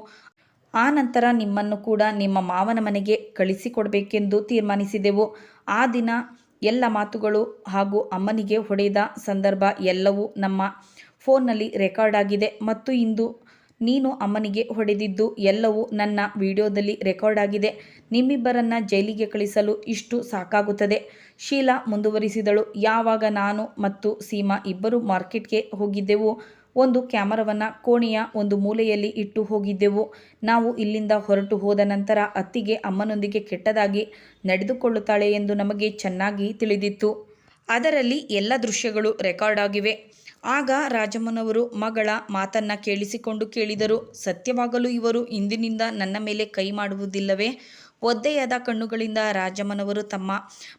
[SPEAKER 1] ಆ ನಂತರ ನಿಮ್ಮನ್ನು ಕೂಡ ನಿಮ್ಮ ಮಾವನ ಮನೆಗೆ ಕಳಿಸಿಕೊಡಬೇಕೆಂದು ತೀರ್ಮಾನಿಸಿದೆವು. ಆ ದಿನ ಎಲ್ಲ ಮಾತುಗಳು ಹಾಗೂ ಅಮ್ಮನಿಗೆ ಹೊಡೆದ ಸಂದರ್ಭ ಎಲ್ಲವೂ ನಮ್ಮ ಫೋನ್ನಲ್ಲಿ ರೆಕಾರ್ಡ್ ಆಗಿದೆ ಮತ್ತು ಇಂದು ನೀನು ಅಮ್ಮನಿಗೆ ಹೊಡೆದಿದ್ದು ಎಲ್ಲವೂ ನನ್ನ ವಿಡಿಯೋದಲ್ಲಿ ರೆಕಾರ್ಡ್ ಆಗಿದೆ. ನಿಮ್ಮಿಬ್ಬರನ್ನ ಜೈಲಿಗೆ ಕಳಿಸಲು ಇಷ್ಟು ಸಾಕಾಗುತ್ತದೆ. ಶೀಲಾ ಮುಂದುವರಿಸಿದಳು. ಯಾವಾಗ ನಾನು ಮತ್ತು ಸೀಮಾ ಇಬ್ಬರು ಮಾರ್ಕೆಟ್ಗೆ ಹೋಗಿದ್ದೆವು. ಒಂದು ಕ್ಯಾಮರಾವನ್ನು ಕೋಣೆಯ ಒಂದು ಮೂಲೆಯಲ್ಲಿ ಇಟ್ಟು ಹೋಗಿದ್ದೆವು. ನಾವು ಇಲ್ಲಿಂದ ಹೊರಟು ಹೋದ ನಂತರ ಅತ್ತಿಗೆ ಅಮ್ಮನೊಂದಿಗೆ ಕೆಟ್ಟದಾಗಿ ನಡೆದುಕೊಳ್ಳುತ್ತಾಳೆ ಎಂದು ನಮಗೆ ಚೆನ್ನಾಗಿ ತಿಳಿದಿತ್ತು. ಅದರಲ್ಲಿ ಎಲ್ಲ ದೃಶ್ಯಗಳು ರೆಕಾರ್ಡ್ ಆಗಿವೆ. ಆಗ ರಾಜಮ್ಮನವರು ಮಗಳ ಮಾತನ್ನ ಕೇಳಿಸಿಕೊಂಡು ಕೇಳಿದರು, ಸತ್ಯವಾಗಲು ಇವರು ಇಂದಿನಿಂದ ನನ್ನ ಮೇಲೆ ಕೈ ಮಾಡುವುದಿಲ್ಲವೇ? ಒದ್ದೆಯಾದ ಕಣ್ಣುಗಳಿಂದ ರಾಜಮ್ಮನವರು ತಮ್ಮ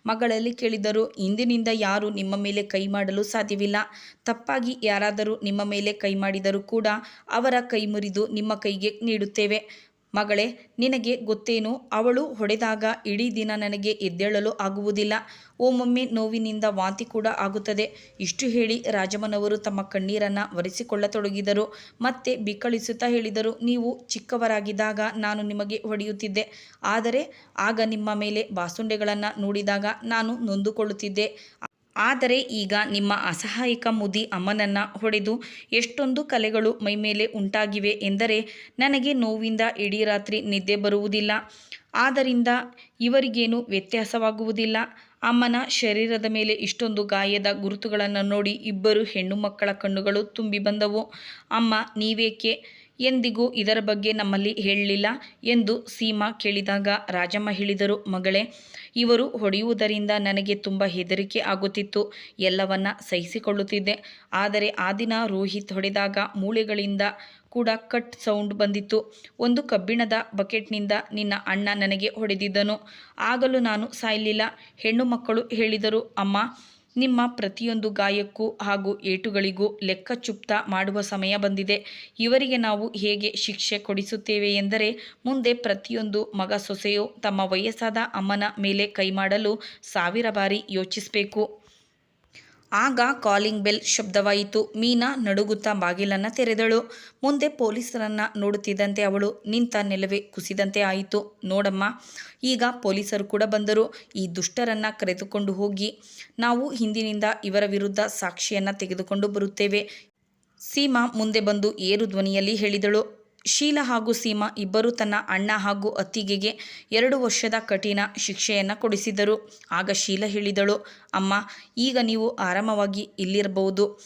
[SPEAKER 1] ಮಗಳಲ್ಲಿ ಕೇಳಿದರು, ಇಂದಿನಿಂದ ಯಾರು ನಿಮ್ಮ ಮೇಲೆ ಕೈ ಮಾಡಲು ಸಾಧ್ಯವಿಲ್ಲ. ತಪ್ಪಾಗಿ ಯಾರಾದರೂ ನಿಮ್ಮ ಮೇಲೆ ಕೈ ಮಾಡಿದರೂ ಕೂಡ ಅವರ ಕೈ ಮುರಿದು ನಿಮ್ಮ ಕೈಗೆ ನೀಡುತ್ತೇವೆ. ಮಗಳೇ, ನಿನಗೆ ಗೊತ್ತೇನು? ಅವಳು ಹೊಡೆದಾಗ ಇಡೀ ದಿನ ನನಗೆ ಎದ್ದೇಳಲು ಆಗುವುದಿಲ್ಲ. ಒಮ್ಮೊಮ್ಮೆ ನೋವಿನಿಂದ ವಾಂತಿ ಕೂಡ ಆಗುತ್ತದೆ. ಇಷ್ಟು ಹೇಳಿ ರಾಜಮ್ಮನವರು ತಮ್ಮ ಕಣ್ಣೀರನ್ನು ಒರೆಸಿಕೊಳ್ಳತೊಡಗಿದರು. ಮತ್ತೆ ಬಿಕ್ಕಳಿಸುತ್ತಾ ಹೇಳಿದರು, ನೀವು ಚಿಕ್ಕವರಾಗಿದ್ದಾಗ ನಾನು ನಿಮಗೆ ಹೊಡೆಯುತ್ತಿದ್ದೆ. ಆದರೆ, ಆಗ ನಿಮ್ಮ ಮೇಲೆ ಬಾಸುಂಡೆಗಳನ್ನು ನೋಡಿದಾಗ ನಾನು ನೊಂದುಕೊಳ್ಳುತ್ತಿದ್ದೆ. ಆದರೆ ಈಗ ನಿಮ್ಮ ಅಸಹಾಯಕ ಮುದಿ ಅಮ್ಮನನ್ನು ಹೊಡೆದು ಎಷ್ಟೊಂದು ಕಲೆಗಳು ಮೈಮೇಲೆ ಉಂಟಾಗಿವೆ ಎಂದರೆ ನನಗೆ ನೋವಿಂದ ಇಡೀ ರಾತ್ರಿ ನಿದ್ದೆ ಬರುವುದಿಲ್ಲ. ಆದ್ದರಿಂದ ಇವರಿಗೇನು ವ್ಯತ್ಯಾಸವಾಗುವುದಿಲ್ಲ. ಅಮ್ಮನ ಶರೀರದ ಮೇಲೆ ಇಷ್ಟೊಂದು ಗಾಯದ ಗುರುತುಗಳನ್ನು ನೋಡಿ ಇಬ್ಬರು ಹೆಣ್ಣು ಮಕ್ಕಳ ಕಣ್ಣುಗಳು ತುಂಬಿ ಬಂದವು. ಅಮ್ಮ, ನೀವೇಕೆ ಎಂದಿಗೂ ಇದರ ಬಗ್ಗೆ ನಮ್ಮಲ್ಲಿ ಹೇಳಲಿಲ್ಲ ಎಂದು ಸೀಮಾ ಕೇಳಿದಾಗ ರಾಜಮ್ಮ ಹೇಳಿದರು, ಮಗಳೇ, ಇವರು ಹೊಡೆಯುವುದರಿಂದ ನನಗೆ ತುಂಬ ಹೆದರಿಕೆ ಆಗುತ್ತಿತ್ತು. ಎಲ್ಲವನ್ನ ಸಹಿಸಿಕೊಳ್ಳುತ್ತಿದ್ದೆ. ಆದರೆ ಆ ದಿನ ರೋಹಿತ್ ಹೊಡೆದಾಗ ಮೂಳೆಗಳಿಂದ ಕೂಡ ಕಟ್ ಸೌಂಡ್ ಬಂದಿತ್ತು. ಒಂದು ಕಬ್ಬಿಣದ ಬಕೆಟ್ನಿಂದ ನಿನ್ನ ಅಣ್ಣ ನನಗೆ ಹೊಡೆದಿದ್ದನು. ಆಗಲೂ ನಾನು ಸಾಯಲಿಲ್ಲ, ಹೆಣ್ಣು ಮಕ್ಕಳು ಹೇಳಿದರು. ಅಮ್ಮ ನಿಮ್ಮ ಪ್ರತಿಯೊಂದು ಗಾಯಕ್ಕೂ ಹಾಗೂ ಏಟುಗಳಿಗೂ ಲೆಕ್ಕಚುಪ್ತ ಮಾಡುವ ಸಮಯ ಬಂದಿದೆ. ಇವರಿಗೆ ನಾವು ಹೇಗೆ ಶಿಕ್ಷೆ ಕೊಡಿಸುತ್ತೇವೆ ಎಂದರೆ, ಮುಂದೆ ಪ್ರತಿಯೊಂದು ಮಗ ಸೊಸೆಯು ತಮ್ಮ ವಯಸ್ಸಾದ ಅಮ್ಮನ ಮೇಲೆ ಕೈಮಾಡಲು ಸಾವಿರ ಬಾರಿ ಯೋಚಿಸಬೇಕು. ಆಗ ಕಾಲಿಂಗ್ ಬೆಲ್ ಶಬ್ದವಾಯಿತು. ಮೀನಾ ನಡುಗುತ್ತಾ ಬಾಗಿಲನ್ನು ತೆರೆದಳು. ಮುಂದೆ ಪೊಲೀಸರನ್ನ ನೋಡುತ್ತಿದ್ದಂತೆ ಅವಳು ನಿಂತ ನೆಲವೇ ಕುಸಿದಂತೆ ಆಯಿತು. ನೋಡಮ್ಮ, ಈಗ ಪೊಲೀಸರು ಕೂಡ ಬಂದರು. ಈ ದುಷ್ಟರನ್ನ ಕರೆದುಕೊಂಡು ಹೋಗಿ. ನಾವು ಹಿಂದಿನಿಂದ ಇವರ ವಿರುದ್ಧ ಸಾಕ್ಷಿಯನ್ನು ತೆಗೆದುಕೊಂಡು ಬರುತ್ತೇವೆ. ಸೀಮಾ ಮುಂದೆ ಬಂದು ಏರು ಧ್ವನಿಯಲ್ಲಿ ಹೇಳಿದಳು. ಶೀಲಾ ಹಾಗೂ ಸೀಮಾ ಇಬ್ಬರು ತನ್ನ ಅಣ್ಣ ಹಾಗೂ ಅತ್ತಿಗೆಗೆ ಎರಡು ವರ್ಷದ ಕಠಿಣ ಶಿಕ್ಷೆಯನ್ನು ಕೊಡಿಸಿದರು. ಆಗ ಶೀಲಾ ಹೇಳಿದಳು, ಅಮ್ಮ, ಈಗ ನೀವು ಆರಾಮವಾಗಿ ಇಲ್ಲಿರಬಹುದು.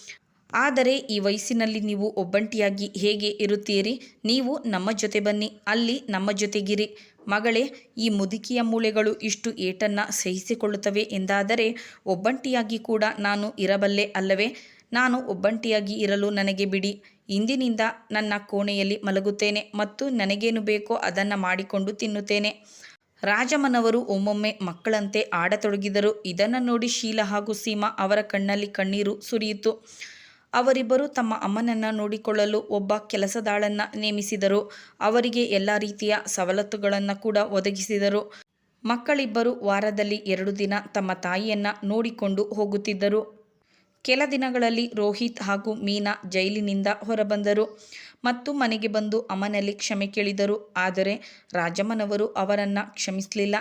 [SPEAKER 1] ಆದರೆ ಈ ವಯಸ್ಸಿನಲ್ಲಿ ನೀವು ಒಬ್ಬಂಟಿಯಾಗಿ ಹೇಗೆ ಇರುತ್ತೀರಿ? ನೀವು ನಮ್ಮ ಜೊತೆ ಬನ್ನಿ, ಅಲ್ಲಿ ನಮ್ಮ ಜೊತೆಗಿರಿ. ಮಗಳೇ, ಈ ಮುದುಕಿಯ ಮೂಳೆಗಳು ಇಷ್ಟು ಏಟನ್ನು ಸಹಿಸಿಕೊಳ್ಳುತ್ತವೆ ಎಂದಾದರೆ ಒಬ್ಬಂಟಿಯಾಗಿ ಕೂಡ ನಾನು ಇರಬಲ್ಲೆ ಅಲ್ಲವೇ? ನಾನು ಒಬ್ಬಂಟಿಯಾಗಿ ಇರಲು ನನಗೆ ಬಿಡಿ. ಇಂದಿನಿಂದ ನನ್ನ ಕೋಣೆಯಲ್ಲಿ ಮಲಗುತ್ತೇನೆ ಮತ್ತು ನನಗೇನು ಬೇಕೋ ಅದನ್ನು ಮಾಡಿಕೊಂಡು ತಿನ್ನುತ್ತೇನೆ. ರಾಜಮನವರು ಒಮ್ಮೊಮ್ಮೆ ಮಕ್ಕಳಂತೆ ಆಡತೊಡಗಿದರು. ಇದನ್ನು ನೋಡಿ ಶೀಲ ಹಾಗೂ ಸೀಮಾ ಅವರ ಕಣ್ಣಲ್ಲಿ ಕಣ್ಣೀರು ಸುರಿಯಿತು. ಅವರಿಬ್ಬರು ತಮ್ಮ ಅಮ್ಮನನ್ನು ನೋಡಿಕೊಳ್ಳಲು ಒಬ್ಬ ಕೆಲಸದಾಳನ್ನು ನೇಮಿಸಿದರು. ಅವರಿಗೆ ಎಲ್ಲ ರೀತಿಯ ಸವಲತ್ತುಗಳನ್ನು ಕೂಡ ಒದಗಿಸಿದರು. ಮಕ್ಕಳಿಬ್ಬರು ವಾರದಲ್ಲಿ ಎರಡು ದಿನ ತಮ್ಮ ತಾಯಿಯನ್ನು ನೋಡಿಕೊಂಡು ಹೋಗುತ್ತಿದ್ದರು. ಕೆಲ ದಿನಗಳಲ್ಲಿ ರೋಹಿತ್ ಹಾಗೂ ಮೀನಾ ಜೈಲಿನಿಂದ ಹೊರಬಂದರು ಮತ್ತು ಮನೆಗೆ ಬಂದು ಅಮ್ಮನಲ್ಲಿ ಕ್ಷಮೆ ಕೇಳಿದರು. ಆದರೆ ರಾಜಮ್ಮನವರು ಅವರನ್ನು ಕ್ಷಮಿಸಲಿಲ್ಲ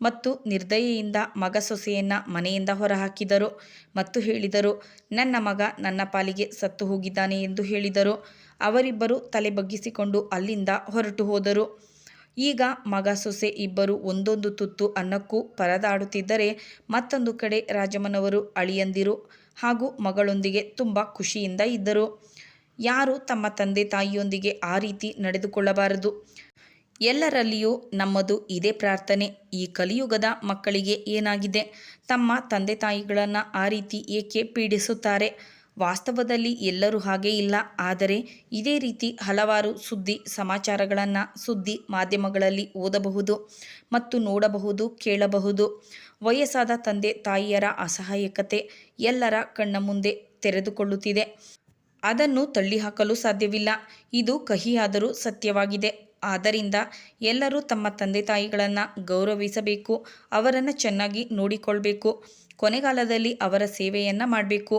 [SPEAKER 1] ಮತ್ತು ನಿರ್ದಯೆಯಿಂದ ಮಗ ಸೊಸೆಯನ್ನು ಮನೆಯಿಂದ ಹೊರಹಾಕಿದರು ಮತ್ತು ಹೇಳಿದರು, ನನ್ನ ಮಗ ನನ್ನ ಪಾಲಿಗೆ ಸತ್ತು ಹೋಗಿದ್ದಾನೆ ಎಂದು ಹೇಳಿದರು. ಅವರಿಬ್ಬರು ತಲೆ ಬಗ್ಗಿಸಿಕೊಂಡು ಅಲ್ಲಿಂದ ಹೊರಟು ಹೋದರು. ಈಗ ಮಗ ಸೊಸೆ ಇಬ್ಬರು ಒಂದೊಂದು ತುತ್ತು ಅನ್ನಕ್ಕೂ ಪರದಾಡುತ್ತಿದ್ದರೆ ಮತ್ತೊಂದು ಕಡೆ ರಾಜಮ್ಮನವರು ಅಳಿಯಂದಿರು. ಹಾಗೂ ಮಗಳೊಂದಿಗೆ ತುಂಬ ಖುಷಿಯಿಂದ ಇದ್ದರು. ಯಾರು ತಮ್ಮ ತಂದೆ ತಾಯಿಯೊಂದಿಗೆ ಆ ರೀತಿ ನಡೆದುಕೊಳ್ಳಬಾರದು? ಎಲ್ಲರಲ್ಲಿಯೂ ನಮ್ಮದು ಇದೇ ಪ್ರಾರ್ಥನೆ. ಈ ಕಲಿಯುಗದ ಮಕ್ಕಳಿಗೆ ಏನಾಗಿದೆ? ತಮ್ಮ ತಂದೆ ತಾಯಿಗಳನ್ನು ಆ ರೀತಿ ಏಕೆ ಪೀಡಿಸುತ್ತಾರೆ? ವಾಸ್ತವದಲ್ಲಿ ಎಲ್ಲರೂ ಹಾಗೆ ಇಲ್ಲ. ಆದರೆ ಇದೇ ರೀತಿ ಹಲವಾರು ಸುದ್ದಿ ಸಮಾಚಾರಗಳನ್ನು ಸುದ್ದಿ ಮಾಧ್ಯಮಗಳಲ್ಲಿ ಓದಬಹುದು ಮತ್ತು ನೋಡಬಹುದು, ಕೇಳಬಹುದು. ವಯಸ್ಸಾದ ತಂದೆ ತಾಯಿಯರ ಅಸಹಾಯಕತೆ ಎಲ್ಲರ ಕಣ್ಣ ಮುಂದೆ ತೆರೆದುಕೊಳ್ಳುತ್ತಿದೆ. ಅದನ್ನು ತಳ್ಳಿಹಾಕಲು ಸಾಧ್ಯವಿಲ್ಲ. ಇದು ಕಹಿಯಾದರೂ ಸತ್ಯವಾಗಿದೆ. ಆದ್ದರಿಂದ ಎಲ್ಲರೂ ತಮ್ಮ ತಂದೆ ತಾಯಿಗಳನ್ನು ಗೌರವಿಸಬೇಕು. ಅವರನ್ನು ಚೆನ್ನಾಗಿ ನೋಡಿಕೊಳ್ಬೇಕು. ಕೊನೆಗಾಲದಲ್ಲಿ ಅವರ ಸೇವೆಯನ್ನು ಮಾಡಬೇಕು.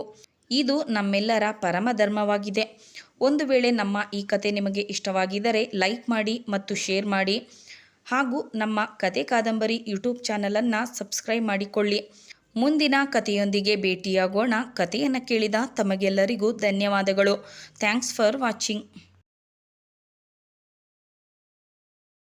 [SPEAKER 1] ಇದು ನಮ್ಮೆಲ್ಲರ ಪರಮ ಧರ್ಮವಾಗಿದೆ. ಒಂದು ವೇಳೆ ನಮ್ಮ ಈ ಕತೆ ನಿಮಗೆ ಇಷ್ಟವಾಗಿದ್ದರೆ ಲೈಕ್ ಮಾಡಿ ಮತ್ತು ಶೇರ್ ಮಾಡಿ. ಹಾಗೂ ನಮ್ಮ ಕತೆ ಕಾದಂಬರಿ ಯೂಟ್ಯೂಬ್ ಚಾನಲನ್ನು ಸಬ್ಸ್ಕ್ರೈಬ್ ಮಾಡಿಕೊಳ್ಳಿ. ಮುಂದಿನ ಕಥೆಯೊಂದಿಗೆ ಭೇಟಿಯಾಗೋಣ. ಕಥೆಯನ್ನು ಕೇಳಿದ ತಮಗೆಲ್ಲರಿಗೂ ಧನ್ಯವಾದಗಳು. Thanks for watching.